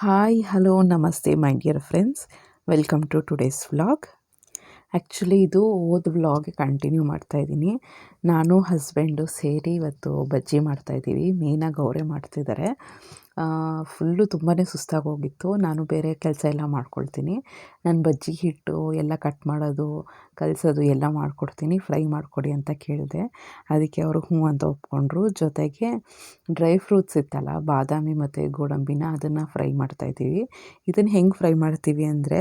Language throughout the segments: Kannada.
Hi, hello, namaste, my dear friends. Welcome to today's vlog. Actually ಇದು ಓದ್ ವ್ಲಾಗ್ ಕಂಟಿನ್ಯೂ ಮಾಡ್ತಾಯಿದ್ದೀನಿ ನಾನು ಹಸ್ಬೆಂಡು ಸೇರಿ ಇವತ್ತು ಬಜ್ಜಿ ಮಾಡ್ತಾಯಿದ್ದೀವಿ ಮೇಯ್ನಾಗಿ ಅವರೇ ಮಾಡ್ತಿದ್ದಾರೆ. ಫುಲ್ಲು ತುಂಬಾ ಸುಸ್ತಾಗಿ ಹೋಗಿತ್ತು. ನಾನು ಬೇರೆ ಕೆಲಸ ಎಲ್ಲ ಮಾಡ್ಕೊಳ್ತೀನಿ. ನಾನು ಬಜ್ಜಿ ಹಿಟ್ಟು ಎಲ್ಲ ಕಟ್ ಮಾಡೋದು, ಕಲಸೋದು ಎಲ್ಲ ಮಾಡಿಕೊಡ್ತೀನಿ. ಫ್ರೈ ಮಾಡಿಕೊಡಿ ಅಂತ ಕೇಳಿದೆ. ಅದಕ್ಕೆ ಅವರು ಹ್ಞೂ ಅಂತ ಒಪ್ಕೊಂಡ್ರು. ಜೊತೆಗೆ ಡ್ರೈ ಫ್ರೂಟ್ಸ್ ಇತ್ತಲ್ಲ, ಬಾದಾಮಿ ಮತ್ತು ಗೋಡಂಬಿನ ಅದನ್ನು ಫ್ರೈ ಮಾಡ್ತಾಯಿದ್ದೀವಿ ಇದನ್ನು ಹೆಂಗೆ ಫ್ರೈ ಮಾಡ್ತೀವಿ ಅಂದರೆ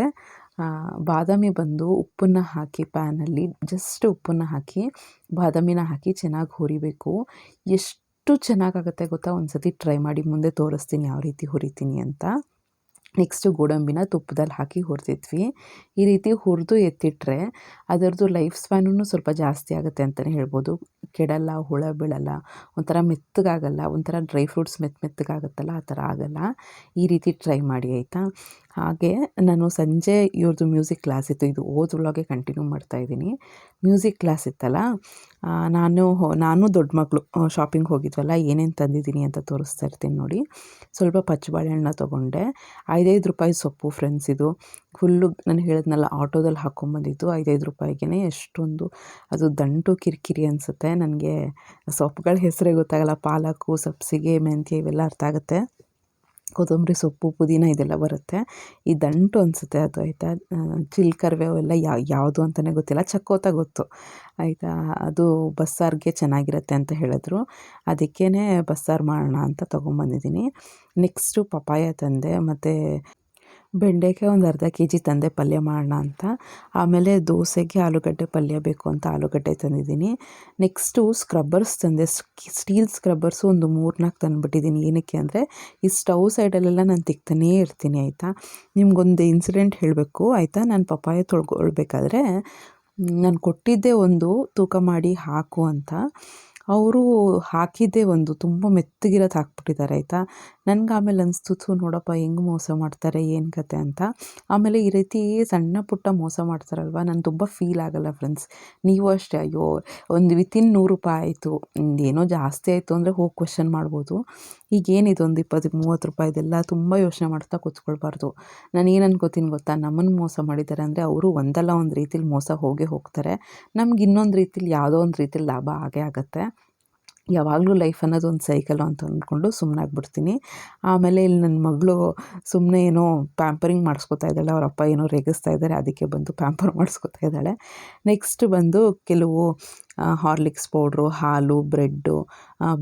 ಬಾದಾಮಿ ಬಂದು ಉಪ್ಪನ್ನು ಹಾಕಿ ಪ್ಯಾನಲ್ಲಿ ಜಸ್ಟ್ ಉಪ್ಪನ್ನು ಹಾಕಿ, ಬಾದಾಮಿನ ಹಾಕಿ ಚೆನ್ನಾಗಿ ಹುರಿಬೇಕು. ಎಷ್ಟು ಚೆನ್ನಾಗಾಗುತ್ತೆ ಗೊತ್ತಾ? ಒಂದು ಸತಿ ಟ್ರೈ ಮಾಡಿ ಮುಂದೆ ತೋರಿಸ್ತೀನಿ ಯಾವ ರೀತಿ ಹುರಿತೀನಿ ಅಂತ. ನೆಕ್ಸ್ಟು ಗೋಡಂಬಿನ ತುಪ್ಪದಲ್ಲಿ ಹಾಕಿ ಹುರಿದಿದ್ವಿ. ಈ ರೀತಿ ಹುರಿದು ಎತ್ತಿಟ್ರೆ ಅದರದ್ದು ಲೈಫ್ ಸ್ಪ್ಯಾನೂ ಸ್ವಲ್ಪ ಜಾಸ್ತಿ ಆಗುತ್ತೆ ಅಂತಲೇ ಹೇಳ್ಬೋದು. ಕೆಡಲ್ಲ, ಹುಳ ಬೀಳಲ್ಲ, ಒಂಥರ ಮೆತ್ತಗಾಗಲ್ಲ, ಒಂಥರ ಡ್ರೈ ಫ್ರೂಟ್ಸ್ ಮೆತ್ತ ಮೆತ್ತಗಾಗತ್ತಲ್ಲ ಆ ಥರ ಆಗಲ್ಲ. ಈ ರೀತಿ ಟ್ರೈ ಮಾಡಿ, ಆಯಿತಾ? ಹಾಗೆ ನಾನು ಸಂಜೆ ಇವ್ರದ್ದು ಮ್ಯೂಸಿಕ್ ಕ್ಲಾಸ್ ಇತ್ತು. ಇದು ಓದ್ರೊಳಗೆ ಕಂಟಿನ್ಯೂ ಮಾಡ್ತಾ ಇದ್ದೀನಿ. ಮ್ಯೂಸಿಕ್ ಕ್ಲಾಸ್ ಇತ್ತಲ್ಲ ನಾನು ನಾನು ದೊಡ್ಡ ಮಗಳು ಶಾಪಿಂಗ್ ಹೋಗಿದ್ವಲ್ಲ, ಏನೇನು ತಂದಿದ್ದೀನಿ ಅಂತ ತೋರಿಸ್ತಾ ಇರ್ತೀನಿ ನೋಡಿ. ಸ್ವಲ್ಪ ಪಚ್ಚ ಬಾಳೆಹಣ್ಣ ತೊಗೊಂಡೆ. ಐದೈದು ರೂಪಾಯಿ ಸೊಪ್ಪು ಫ್ರೆಂಡ್ಸ್ ಇದು. ಫುಲ್ಲು ನಾನು ಹೇಳಿದ್ನಲ್ಲ, ಆಟೋದಲ್ಲಿ ಹಾಕ್ಕೊಂಬಂದಿದ್ದು ಐದೈದು ರೂಪಾಯಿಗೆ ಎಷ್ಟೊಂದು, ಅದು ದಂಟು ಕಿರಿಕಿರಿ ಅನಿಸುತ್ತೆ. ನನಗೆ ಸೊಪ್ಪುಗಳ ಹೆಸರೇ ಗೊತ್ತಾಗಲ್ಲ. ಪಾಲಕು, ಸಬ್ಸಿಗೆ, ಮೆಂತ್ಯ ಇವೆಲ್ಲ ಅರ್ಥ ಆಗುತ್ತೆ. ಕೊತ್ತಂಬರಿ ಸೊಪ್ಪು, ಪುದೀನ ಇದೆಲ್ಲ ಬರುತ್ತೆ. ಈ ದಂಟು ಅನಿಸುತ್ತೆ ಅದು ಆಯಿತಾ? ಚಿಲ್ಕರ್ವೆ ಅವೆಲ್ಲ ಯಾವ ಯಾವುದು ಅಂತಲೇ ಗೊತ್ತಿಲ್ಲ. ಚಕ್ಕೋತ ಗೊತ್ತು. ಆಯಿತಾ? ಅದು ಬಸ್ಸಾರಿಗೆ ಚೆನ್ನಾಗಿರುತ್ತೆ ಅಂತ ಹೇಳಿದ್ರು. ಅದಕ್ಕೇ ಬಸ್ಸಾರು ಮಾಡೋಣ ಅಂತ ತೊಗೊಂಬಂದಿದ್ದೀನಿ. ನೆಕ್ಸ್ಟು ಪಪಾಯ ತಂದೆ, ಮತ್ತು ಬೆಂಡೆಕಾಯಿ ಒಂದು ಅರ್ಧ ಕೆ ಜಿ ತಂದೆ ಪಲ್ಯ ಮಾಡೋಣ ಅಂತ. ಆಮೇಲೆ ದೋಸೆಗೆ ಆಲೂಗಡ್ಡೆ ಪಲ್ಯ ಬೇಕು ಅಂತ ಆಲೂಗಡ್ಡೆ ತಂದಿದ್ದೀನಿ. ನೆಕ್ಸ್ಟು ಸ್ಕ್ರಬ್ಬರ್ಸ್ ತಂದೆ ಸ್ಟೀಲ್ ಸ್ಕ್ರಬ್ಬರ್ಸು ಒಂದು ಮೂರು ನಾಲ್ಕು ತಂದುಬಿಟ್ಟಿದ್ದೀನಿ. ಏನಕ್ಕೆ ಅಂದರೆ ಈ ಸ್ಟವ್ ಸೈಡಲ್ಲೆಲ್ಲ ನಾನು ತಿಕ್ತಾನೇ ಇರ್ತೀನಿ, ಆಯಿತಾ? ನಿಮ್ಗೊಂದು ಇನ್ಸಿಡೆಂಟ್ ಹೇಳಬೇಕು, ಆಯಿತಾ? ನಾನು ಪಪ್ಪಾಯ ತೊಳ್ಕೊಳ್ಬೇಕಾದ್ರೆ, ನಾನು ಕೊಟ್ಟಿದ್ದೆ ಒಂದು ತೂಕ ಮಾಡಿ ಹಾಕು ಅಂತ. ಅವರು ಹಾಕಿದ್ದೇ ಒಂದು ತುಂಬ ಮೆತ್ತಗಿರೋದು ಹಾಕ್ಬಿಟ್ಟಿದ್ದಾರೆ, ಆಯಿತಾ? ನನ್ಗೆ ಆಮೇಲೆ ಅನಿಸ್ತು ನೋಡಪ್ಪ, ಹೆಂಗೆ ಮೋಸ ಮಾಡ್ತಾರೆ, ಏನು ಕತೆ ಅಂತ. ಆಮೇಲೆ ಈ ರೀತಿ ಸಣ್ಣ ಪುಟ್ಟ ಮೋಸ ಮಾಡ್ತಾರಲ್ವ? ನಾನು ತುಂಬ ಫೀಲ್ ಆಗೋಲ್ಲ ಫ್ರೆಂಡ್ಸ್ ನೀವು ಅಷ್ಟೇ, ಅಯ್ಯೋ, ಒಂದು ವಿತಿನ್ ನೂರು ರೂಪಾಯಿ ಆಯಿತು. ಏನೋ ಜಾಸ್ತಿ ಆಯಿತು ಅಂದರೆ ಹೋಗಿ ಕ್ವಶನ್ ಮಾಡ್ಬೋದು. ಈಗೇನಿದು ಒಂದು ಇಪ್ಪತ್ತು, ಮೂವತ್ತು ರೂಪಾಯಿದೆಲ್ಲ ತುಂಬ ಯೋಚನೆ ಮಾಡ್ತಾ ಕೂತ್ಕೊಳ್ಬಾರ್ದು. ನಾನು ಏನು ಅನ್ಕೋತೀನಿ ಗೊತ್ತಾ? ನಮ್ಮನ್ನು ಮೋಸ ಮಾಡಿದ್ದಾರೆ ಅಂದರೆ ಅವರು ಒಂದಲ್ಲ ಒಂದು ರೀತಿಲಿ ಮೋಸ ಹೋಗೇ ಹೋಗ್ತಾರೆ. ನಮ್ಗೆ ಇನ್ನೊಂದು ರೀತಿಲಿ ಯಾವುದೋ ಒಂದು ರೀತಿಲಿ ಲಾಭ ಆಗೇ ಆಗುತ್ತೆ. ಯಾವಾಗಲೂ ಲೈಫ್ ಅನ್ನೋದು ಒಂದು ಸೈಕಲ್ ಅಂತ ಅಂದ್ಕೊಂಡು ಸುಮ್ಮನಾಗ್ಬಿಡ್ತೀನಿ ಆಮೇಲೆ ಇಲ್ಲಿ ನನ್ನ ಮಗಳು ಸುಮ್ಮನೆ ಏನೋ ಪ್ಯಾಂಪರಿಂಗ್ ಮಾಡಿಸ್ಕೊತಾ ಇದ್ದಾಳೆ, ಅವ್ರ ಅಪ್ಪ ಏನೋ ರೇಗಿಸ್ತಾ ಇದ್ದಾರೆ, ಅದಕ್ಕೆ ಬಂದು ಪ್ಯಾಂಪರ್ ಮಾಡಿಸ್ಕೊತಾ ಇದ್ದಾಳೆ. ನೆಕ್ಸ್ಟ್ ಬಂದು ಕೆಲವು ಹಾರ್ಲಿಕ್ಸ್ ಪೌಡ್ರು, ಹಾಲು, ಬ್ರೆಡ್ಡು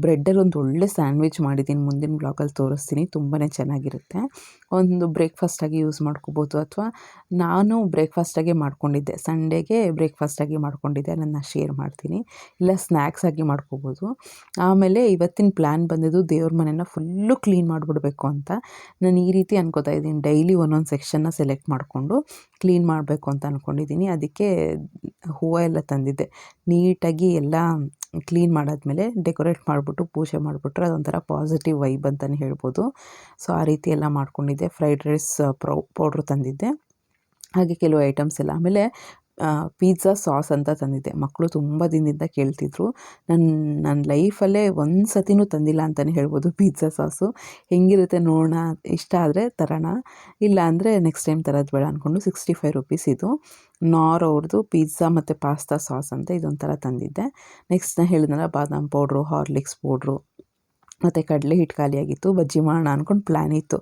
ಬ್ರೆಡ್ಡಲ್ಲಿ ಒಂದು ಒಳ್ಳೆ ಸ್ಯಾಂಡ್ವಿಚ್ ಮಾಡಿದ್ದೀನಿ. ಮುಂದಿನ ಬ್ಲಾಗಲ್ಲಿ ತೋರಿಸ್ತೀನಿ. ತುಂಬಾ ಚೆನ್ನಾಗಿರುತ್ತೆ. ಒಂದು ಬ್ರೇಕ್ಫಾಸ್ಟಾಗಿ ಯೂಸ್ ಮಾಡ್ಕೋಬೋದು. ಅಥವಾ ನಾನು ಬ್ರೇಕ್ಫಾಸ್ಟಾಗೆ ಮಾಡ್ಕೊಂಡಿದ್ದೆ. ಸಂಡೇಗೆ ಬ್ರೇಕ್ಫಾಸ್ಟಾಗಿ ಮಾಡ್ಕೊಂಡಿದ್ದೆ. ನನ್ನ ಶೇರ್ ಮಾಡ್ತೀನಿ. ಇಲ್ಲ ಸ್ನ್ಯಾಕ್ಸ್ ಆಗಿ ಮಾಡ್ಕೋಬೋದು. ಆಮೇಲೆ ಇವತ್ತಿನ ಪ್ಲ್ಯಾನ್ ಬಂದಿದ್ದು ದೇವ್ರ ಮನೆನ ಫುಲ್ಲು ಕ್ಲೀನ್ ಮಾಡಿಬಿಡ್ಬೇಕು ಅಂತ. ನಾನು ಈ ರೀತಿ ಅನ್ಕೋತಾ ಇದ್ದೀನಿ. ಡೈಲಿ ಒಂದೊಂದು ಸೆಕ್ಷನ್ನ ಸೆಲೆಕ್ಟ್ ಮಾಡಿಕೊಂಡು ಕ್ಲೀನ್ ಮಾಡಬೇಕು ಅಂತ ಅಂದ್ಕೊಂಡಿದ್ದೀನಿ ಅದಕ್ಕೆ ಹೂವು ಎಲ್ಲ ತಂದಿದ್ದೆ. ನೀಟಾಗಿ ಎಲ್ಲ ಕ್ಲೀನ್ ಮಾಡಾದಮೇಲೆ ಡೆಕೋರೇಟ್ ಮಾಡಿಬಿಟ್ಟು ಪೂಜೆ ಮಾಡಿಬಿಟ್ರೆ ಅದೊಂಥರ ಪಾಸಿಟಿವ್ ವೈಬ್ ಅಂತಲೇ ಹೇಳ್ಬೋದು. ಸೊ, ಆ ರೀತಿ ಎಲ್ಲ ಮಾಡ್ಕೊಂಡಿದ್ದೆ. ಫ್ರೈಡ್ ರೈಸ್ ಪ್ರೌ ಪೌಡ್ರ್ ತಂದಿದ್ದೆ. ಹಾಗೆ ಕೆಲವು ಐಟಮ್ಸ್ ಎಲ್ಲ. ಆಮೇಲೆ ಪಿಜ್ಜಾ ಸಾಸ್ ಅಂತ ತಂದಿದ್ದೆ. ಮಕ್ಕಳು ತುಂಬ ದಿನದಿಂದ ಕೇಳ್ತಿದ್ರು. ನನ್ನ ನನ್ನ ಲೈಫಲ್ಲೇ ಒಂದು ಸತಿನೂ ತಂದಿಲ್ಲ ಅಂತಲೇ ಹೇಳ್ಬೋದು ಪಿಜ್ಜಾ ಸಾಸು ಹೆಂಗಿರುತ್ತೆ ನೋಡೋಣ, ಇಷ್ಟ ಆದರೆ ತರೋಣ. ಇಲ್ಲ ಅಂದರೆ ನೆಕ್ಸ್ಟ್ ಟೈಮ್ ತರೋದು ಬೇಡ ಅಂದ್ಕೊಂಡು ಸಿಕ್ಸ್ಟಿ ಫೈವ್ ರುಪೀಸ್ ಇದು. ನಾರ್ ಅವ್ರದ್ದು ಪಿಜ್ಜಾ ಮತ್ತು ಪಾಸ್ತಾ ಸಾಸ್ ಅಂತ ಇದೊಂಥರ ತಂದಿದ್ದೆ. ನೆಕ್ಸ್ಟ್ ನಾನು ಹೇಳಿದ್ನಲ್ಲ ಬಾದಾಮ್ ಪೌಡ್ರು ಹಾರ್ಲಿಕ್ಸ್ ಪೌಡ್ರು ಮತ್ತು ಕಡಲೆ ಹಿಟ್ಟು ಖಾಲಿಯಾಗಿತ್ತು, ಬಜ್ಜಿ ಮಾಡೋಣ ಅಂದ್ಕೊಂಡು ಪ್ಲ್ಯಾನ್ ಇತ್ತು.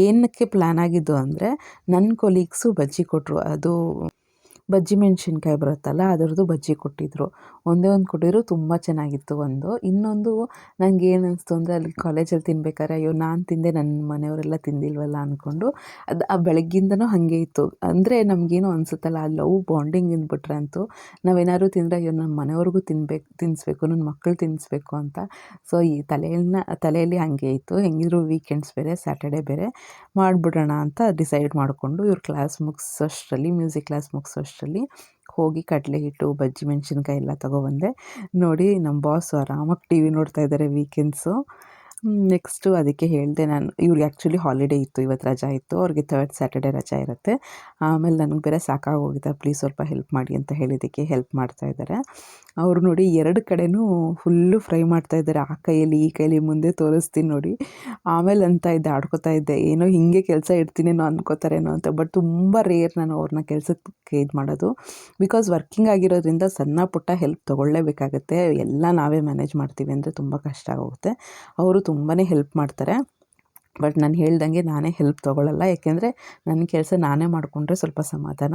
ಏನಕ್ಕೆ ಪ್ಲ್ಯಾನ್ ಆಗಿದ್ದು ಅಂದರೆ ನನ್ನ ಕೊಲೀಗ್ಸು ಬಜ್ಜಿ ಕೊಟ್ಟರು ಅದು ಬಜ್ಜಿ ಮೆಣಸಿನ್ಕಾಯಿ ಬರುತ್ತಲ್ಲ ಅದರದ್ದು ಬಜ್ಜಿ ಕೊಟ್ಟಿದ್ದರು ಒಂದೇ ಒಂದು ಕೊಟ್ಟಿದ್ರು ತುಂಬ ಚೆನ್ನಾಗಿತ್ತು ಒಂದು. ಇನ್ನೊಂದು ನನಗೆ ಏನು ಅನಿಸ್ತು ಅಂದರೆ ಅಲ್ಲಿ ಕಾಲೇಜಲ್ಲಿ ತಿನ್ಬೇಕಾದ್ರೆ ಅಯ್ಯೋ ನಾನು ತಿಂದೆ ನನ್ನ ಮನೆಯವರೆಲ್ಲ ತಿಂದಿಲ್ವಲ್ಲ ಅಂದ್ಕೊಂಡು ಅದು ಆ ಬೆಳಗ್ಗಿಂದನೂ ಹಾಗೆ ಇತ್ತು. ಅಂದರೆ ನಮಗೇನು ಅನಿಸುತ್ತಲ್ಲ, ಆ ಲವ್ ಬಾಂಡಿಂಗ್ ಇಂದ್ಬಿಟ್ರೆ ಅಂತೂ ನಾವೇನಾದ್ರು ತಿಂದರೆ ಅಯ್ಯೋ ನಮ್ಮ ಮನೆಯವ್ರಿಗೂ ತಿನ್ಬೇಕು ತಿನ್ನಿಸ್ಬೇಕು ನನ್ನ ಮಕ್ಕಳು ತಿನ್ನಿಸ್ಬೇಕು ಅಂತ. ಸೊ ಈ ತಲೆಯನ್ನ ತಲೆಯಲ್ಲಿ ಹಾಗೆ ಇತ್ತು. ಹೆಂಗಿದ್ರು ವೀಕೆಂಡ್ಸ್ ಬೇರೆ ಸ್ಯಾಟರ್ಡೆ ಬೇರೆ ಮಾಡಿಬಿಡೋಣ ಅಂತ ಡಿಸೈಡ್ ಮಾಡಿಕೊಂಡು ಇವ್ರ ಕ್ಲಾಸ್ ಮುಗಿಸೋಷ್ಟರಲ್ಲಿ ಮ್ಯೂಸಿಕ್ ಕ್ಲಾಸ್ ಮುಗಿಸೋಷ್ಟರಲ್ಲಿ ಹೋಗಿ ಕಡಲೆ ಹಿಟ್ಟು, ಬಜ್ಜಿ ಮೆಣಸಿನ್ಕಾಯಿ ಎಲ್ಲ ತೊಗೊಬಂದೆ. ನೋಡಿ ನಮ್ಮ ಬಾಸ್ ಆರಾಮಾಗಿ ಟಿ ವಿ ನೋಡ್ತಾ ಇದ್ದಾರೆ ವೀಕೆಂಡ್ಸು ನೆಕ್ಸ್ಟು ಅದಕ್ಕೆ ಹೇಳಿದೆ ನಾನು ಇವ್ರಿಗೆ ಆ್ಯಕ್ಚುಲಿ ಹಾಲಿಡೇ ಇತ್ತು ಇವತ್ತು ರಜಾ ಇತ್ತು. ಅವ್ರಿಗೆ ಥರ್ಡ್ ಸ್ಯಾಟರ್ಡೇ ರಜಾ ಇರುತ್ತೆ. ಆಮೇಲೆ ನನಗೆ ಬೇರೆ ಸಾಕಾಗೋಗಿದೆ ಪ್ಲೀಸ್ ಸ್ವಲ್ಪ ಹೆಲ್ಪ್ ಮಾಡಿ ಅಂತ ಹೇಳಿದ್ದಕ್ಕೆ ಹೆಲ್ಪ್ ಮಾಡ್ತಾ ಇದ್ದಾರೆ ಅವರು ನೋಡಿ ಎರಡು ಕಡೆನೂ ಫುಲ್ಲು ಫ್ರೈ ಮಾಡ್ತಾ ಇದ್ದಾರೆ. ಆ ಕೈಯಲ್ಲಿ, ಈ ಕೈಯಲ್ಲಿ ಮುಂದೆ ತೋರಿಸ್ತೀನಿ ನೋಡಿ. ಆಮೇಲೆ ಅಂತ ಇದ್ದೆ, ಆಡ್ಕೋತಾ ಇದ್ದೆ. ಏನೋ ಹಿಂಗೆ ಕೆಲಸ ಇಡ್ತೀನೇನೋ ಅನ್ಕೋತಾರೇನೋ ಅಂತ. ಬಟ್ ತುಂಬ ರೇರ್ ನಾನು ಅವ್ರನ್ನ ಕೆಲಸಕ್ಕೆ ಇದು ಮಾಡೋದು. ಬಿಕಾಸ್ ವರ್ಕಿಂಗ್ ಆಗಿರೋದ್ರಿಂದ ಸಣ್ಣ ಪುಟ್ಟ ಹೆಲ್ಪ್ ತೊಗೊಳ್ಳೇಬೇಕಾಗತ್ತೆ. ಎಲ್ಲ ನಾವೇ ಮ್ಯಾನೇಜ್ ಮಾಡ್ತೀವಿ ಅಂದರೆ ತುಂಬ ಕಷ್ಟ ಆಗುತ್ತೆ ಅವರು ತುಂಬಾ ಹೆಲ್ಪ್ ಮಾಡ್ತಾರೆ. ಬಟ್ ನಾನು ಹೇಳ್ದಂಗೆ ನಾನೇ ಹೆಲ್ಪ್ ತೊಗೊಳ್ಳಲ್ಲ ಯಾಕೆಂದರೆ ನನ್ನ ಕೆಲಸ ನಾನೇ ಮಾಡಿಕೊಂಡ್ರೆ ಸ್ವಲ್ಪ ಸಮಾಧಾನ.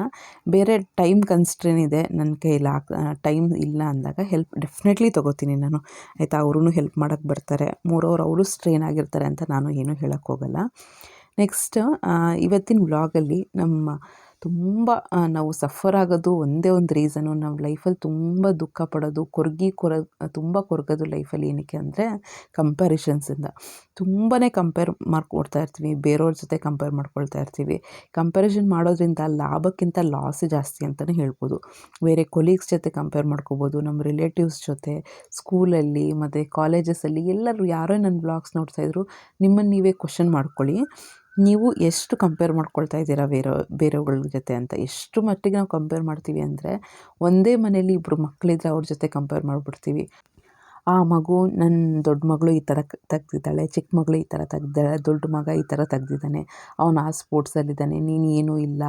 ಬೇರೆ ಟೈಮ್ ಕನ್ಸ್ಟ್ರೇನ್ ಇದೆ ನನ್ನ ಕೈಯಲ್ಲಿ ಟೈಮ್ ಇಲ್ಲ ಅಂದಾಗ ಹೆಲ್ಪ್ ಡೆಫಿನೆಟ್ಲಿ ತೊಗೋತೀನಿ ನಾನು. ಆಯಿತಾ? ಅವ್ರೂ ಹೆಲ್ಪ್ ಮಾಡೋಕ್ಕೆ ಬರ್ತಾರೆ. ಮೂರವ್ರು ಅವರು ಸ್ಟ್ರೈನ್ ಆಗಿರ್ತಾರೆ ಅಂತ ನಾನು ಏನೂ ಹೇಳೋಕ್ಕೋಗಲ್ಲ ನೆಕ್ಸ್ಟ್ ಇವತ್ತಿನ ವ್ಲಾಗಲ್ಲಿ ನಮ್ಮ ತುಂಬ ನಾವು ಸಫರ್ ಆಗೋದು ಒಂದೇ ಒಂದು ರೀಸನು ನಾವು ಲೈಫಲ್ಲಿ ತುಂಬ ದುಃಖ ಪಡೋದು, ಕೊರಗಿ ಕೊರ, ತುಂಬ ಕೊರಗೋದು ಲೈಫಲ್ಲಿ ಏನಕ್ಕೆ ಅಂದರೆ ಕಂಪ್ಯಾರಿಷನ್ಸಿಂದ ತುಂಬಾ ಕಂಪೇರ್ ಮಾಡ್ಕೊಡ್ತಾ ಇರ್ತೀವಿ, ಬೇರೆಯವ್ರ ಜೊತೆ ಕಂಪೇರ್ ಮಾಡ್ಕೊಳ್ತಾ ಇರ್ತೀವಿ. ಕಂಪ್ಯಾರಿಷನ್ ಮಾಡೋದ್ರಿಂದ ಲಾಭಕ್ಕಿಂತ ಲಾಸ್ ಜಾಸ್ತಿ ಅಂತಲೇ ಹೇಳ್ಬೋದು. ಬೇರೆ ಕೊಲೀಗ್ಸ್ ಜೊತೆ ಕಂಪೇರ್ ಮಾಡ್ಕೋಬೋದು ನಮ್ಮ ರಿಲೇಟಿವ್ಸ್ ಜೊತೆ ಸ್ಕೂಲಲ್ಲಿ ಮತ್ತು ಕಾಲೇಜಸಲ್ಲಿ ಎಲ್ಲರೂ ಯಾರೋ ನನ್ನ ಬ್ಲಾಗ್ಸ್ ನೋಡ್ತಾಯಿದ್ರು ನಿಮ್ಮನ್ನು ನೀವೇ ಕ್ವಶನ್ ಮಾಡ್ಕೊಳ್ಳಿ. ನೀವು ಎಷ್ಟು ಕಂಪೇರ್ ಮಾಡ್ಕೊಳ್ತಾ ಇದ್ದೀರಾ ಬೇರೆ ಬೇರೆಯವ್ಗಳ ಜೊತೆ ಅಂತ? ಎಷ್ಟು ಮಟ್ಟಿಗೆ ನಾವು ಕಂಪೇರ್ ಮಾಡ್ತೀವಿ ಅಂದರೆ, ಒಂದೇ ಮನೇಲಿ ಇಬ್ಬರು ಮಕ್ಕಳಿದ್ರೆ ಅವ್ರ ಜೊತೆ ಕಂಪೇರ್ ಮಾಡಿಬಿಡ್ತೀವಿ. ಆ ಮಗು ನನ್ನ ದೊಡ್ಡ ಮಗಳು ಈ ಥರ ತೆಗ್ದಿದ್ದಾಳೆ, ಚಿಕ್ಕ ಮಗಳು ಈ ಥರ ತೆಗ್ದಿದ್ದಾಳೆ, ದೊಡ್ಡ ಮಗ ಈ ಥರ ತೆಗ್ದಿದ್ದಾನೆ, ಅವನು ಆ ಸ್ಪೋರ್ಟ್ಸಲ್ಲಿದ್ದಾನೆ ನೀನು ಏನೂ ಇಲ್ಲ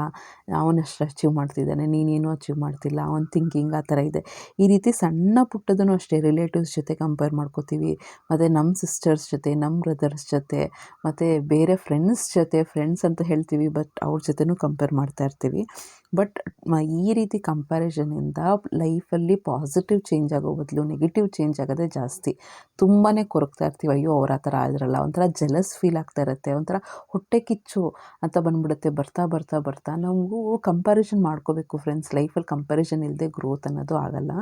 ಅವನಷ್ಟು ಅಚೀವ್ ಮಾಡ್ತಿದ್ದಾನೆ ನೀನೇನು ಅಚೀವ್ ಮಾಡ್ತಿಲ್ಲ, ಅವನ ಥಿಂಕಿಂಗ್ ಆ ಥರ ಇದೆ. ಈ ರೀತಿ ಸಣ್ಣ ಪುಟ್ಟದೂ ಅಷ್ಟೇ ರಿಲೇಟಿವ್ಸ್ ಜೊತೆ ಕಂಪೇರ್ ಮಾಡ್ಕೋತೀವಿ, ಮತ್ತು ನಮ್ಮ ಸಿಸ್ಟರ್ಸ್ ಜೊತೆ ನಮ್ಮ ಬ್ರದರ್ಸ್ ಜೊತೆ, ಮತ್ತು ಬೇರೆ ಫ್ರೆಂಡ್ಸ್ ಜೊತೆ ಫ್ರೆಂಡ್ಸ್ ಅಂತ ಹೇಳ್ತೀವಿ ಬಟ್ ಅವ್ರ ಜೊತೆನೂ ಕಂಪೇರ್ ಮಾಡ್ತಾ ಇರ್ತೀವಿ. ಬಟ್ ಈ ರೀತಿ ಕಂಪ್ಯಾರಿಸನಿಂದ ಲೈಫಲ್ಲಿ ಪಾಸಿಟಿವ್ ಚೇಂಜ್ ಆಗೋ ಬದಲು ನೆಗೆಟಿವ್ ಚೇಂಜ್ ಆಗೋದೇ ಜಾಸ್ತಿ. ತುಂಬಾ ಕೊರಗ್ತಾ ಇರ್ತೀವಿ. ಅಯ್ಯೋ, ಅವ್ರು ಆ ಥರ ಆದ್ರಲ್ಲ. ಒಂಥರ ಜಲಸ್ ಫೀಲ್ ಆಗ್ತಾ ಇರುತ್ತೆ. ಒಂಥರ ಹೊಟ್ಟೆ ಕಿಚ್ಚು ಅಂತ ಬಂದ್ಬಿಡುತ್ತೆ. ಬರ್ತಾ ಬರ್ತಾ ಬರ್ತಾ. ನಾವು ಕಂಪ್ಯಾರಿಸನ್ ಮಾಡ್ಕೋಬೇಕು ಫ್ರೆಂಡ್ಸ್ ಲೈಫಲ್ಲಿ ಕಂಪ್ಯಾರಿಸನ್ ಇಲ್ಲದೆ ಗ್ರೋತ್ ಅನ್ನೋದು ಆಗಲ್ಲ.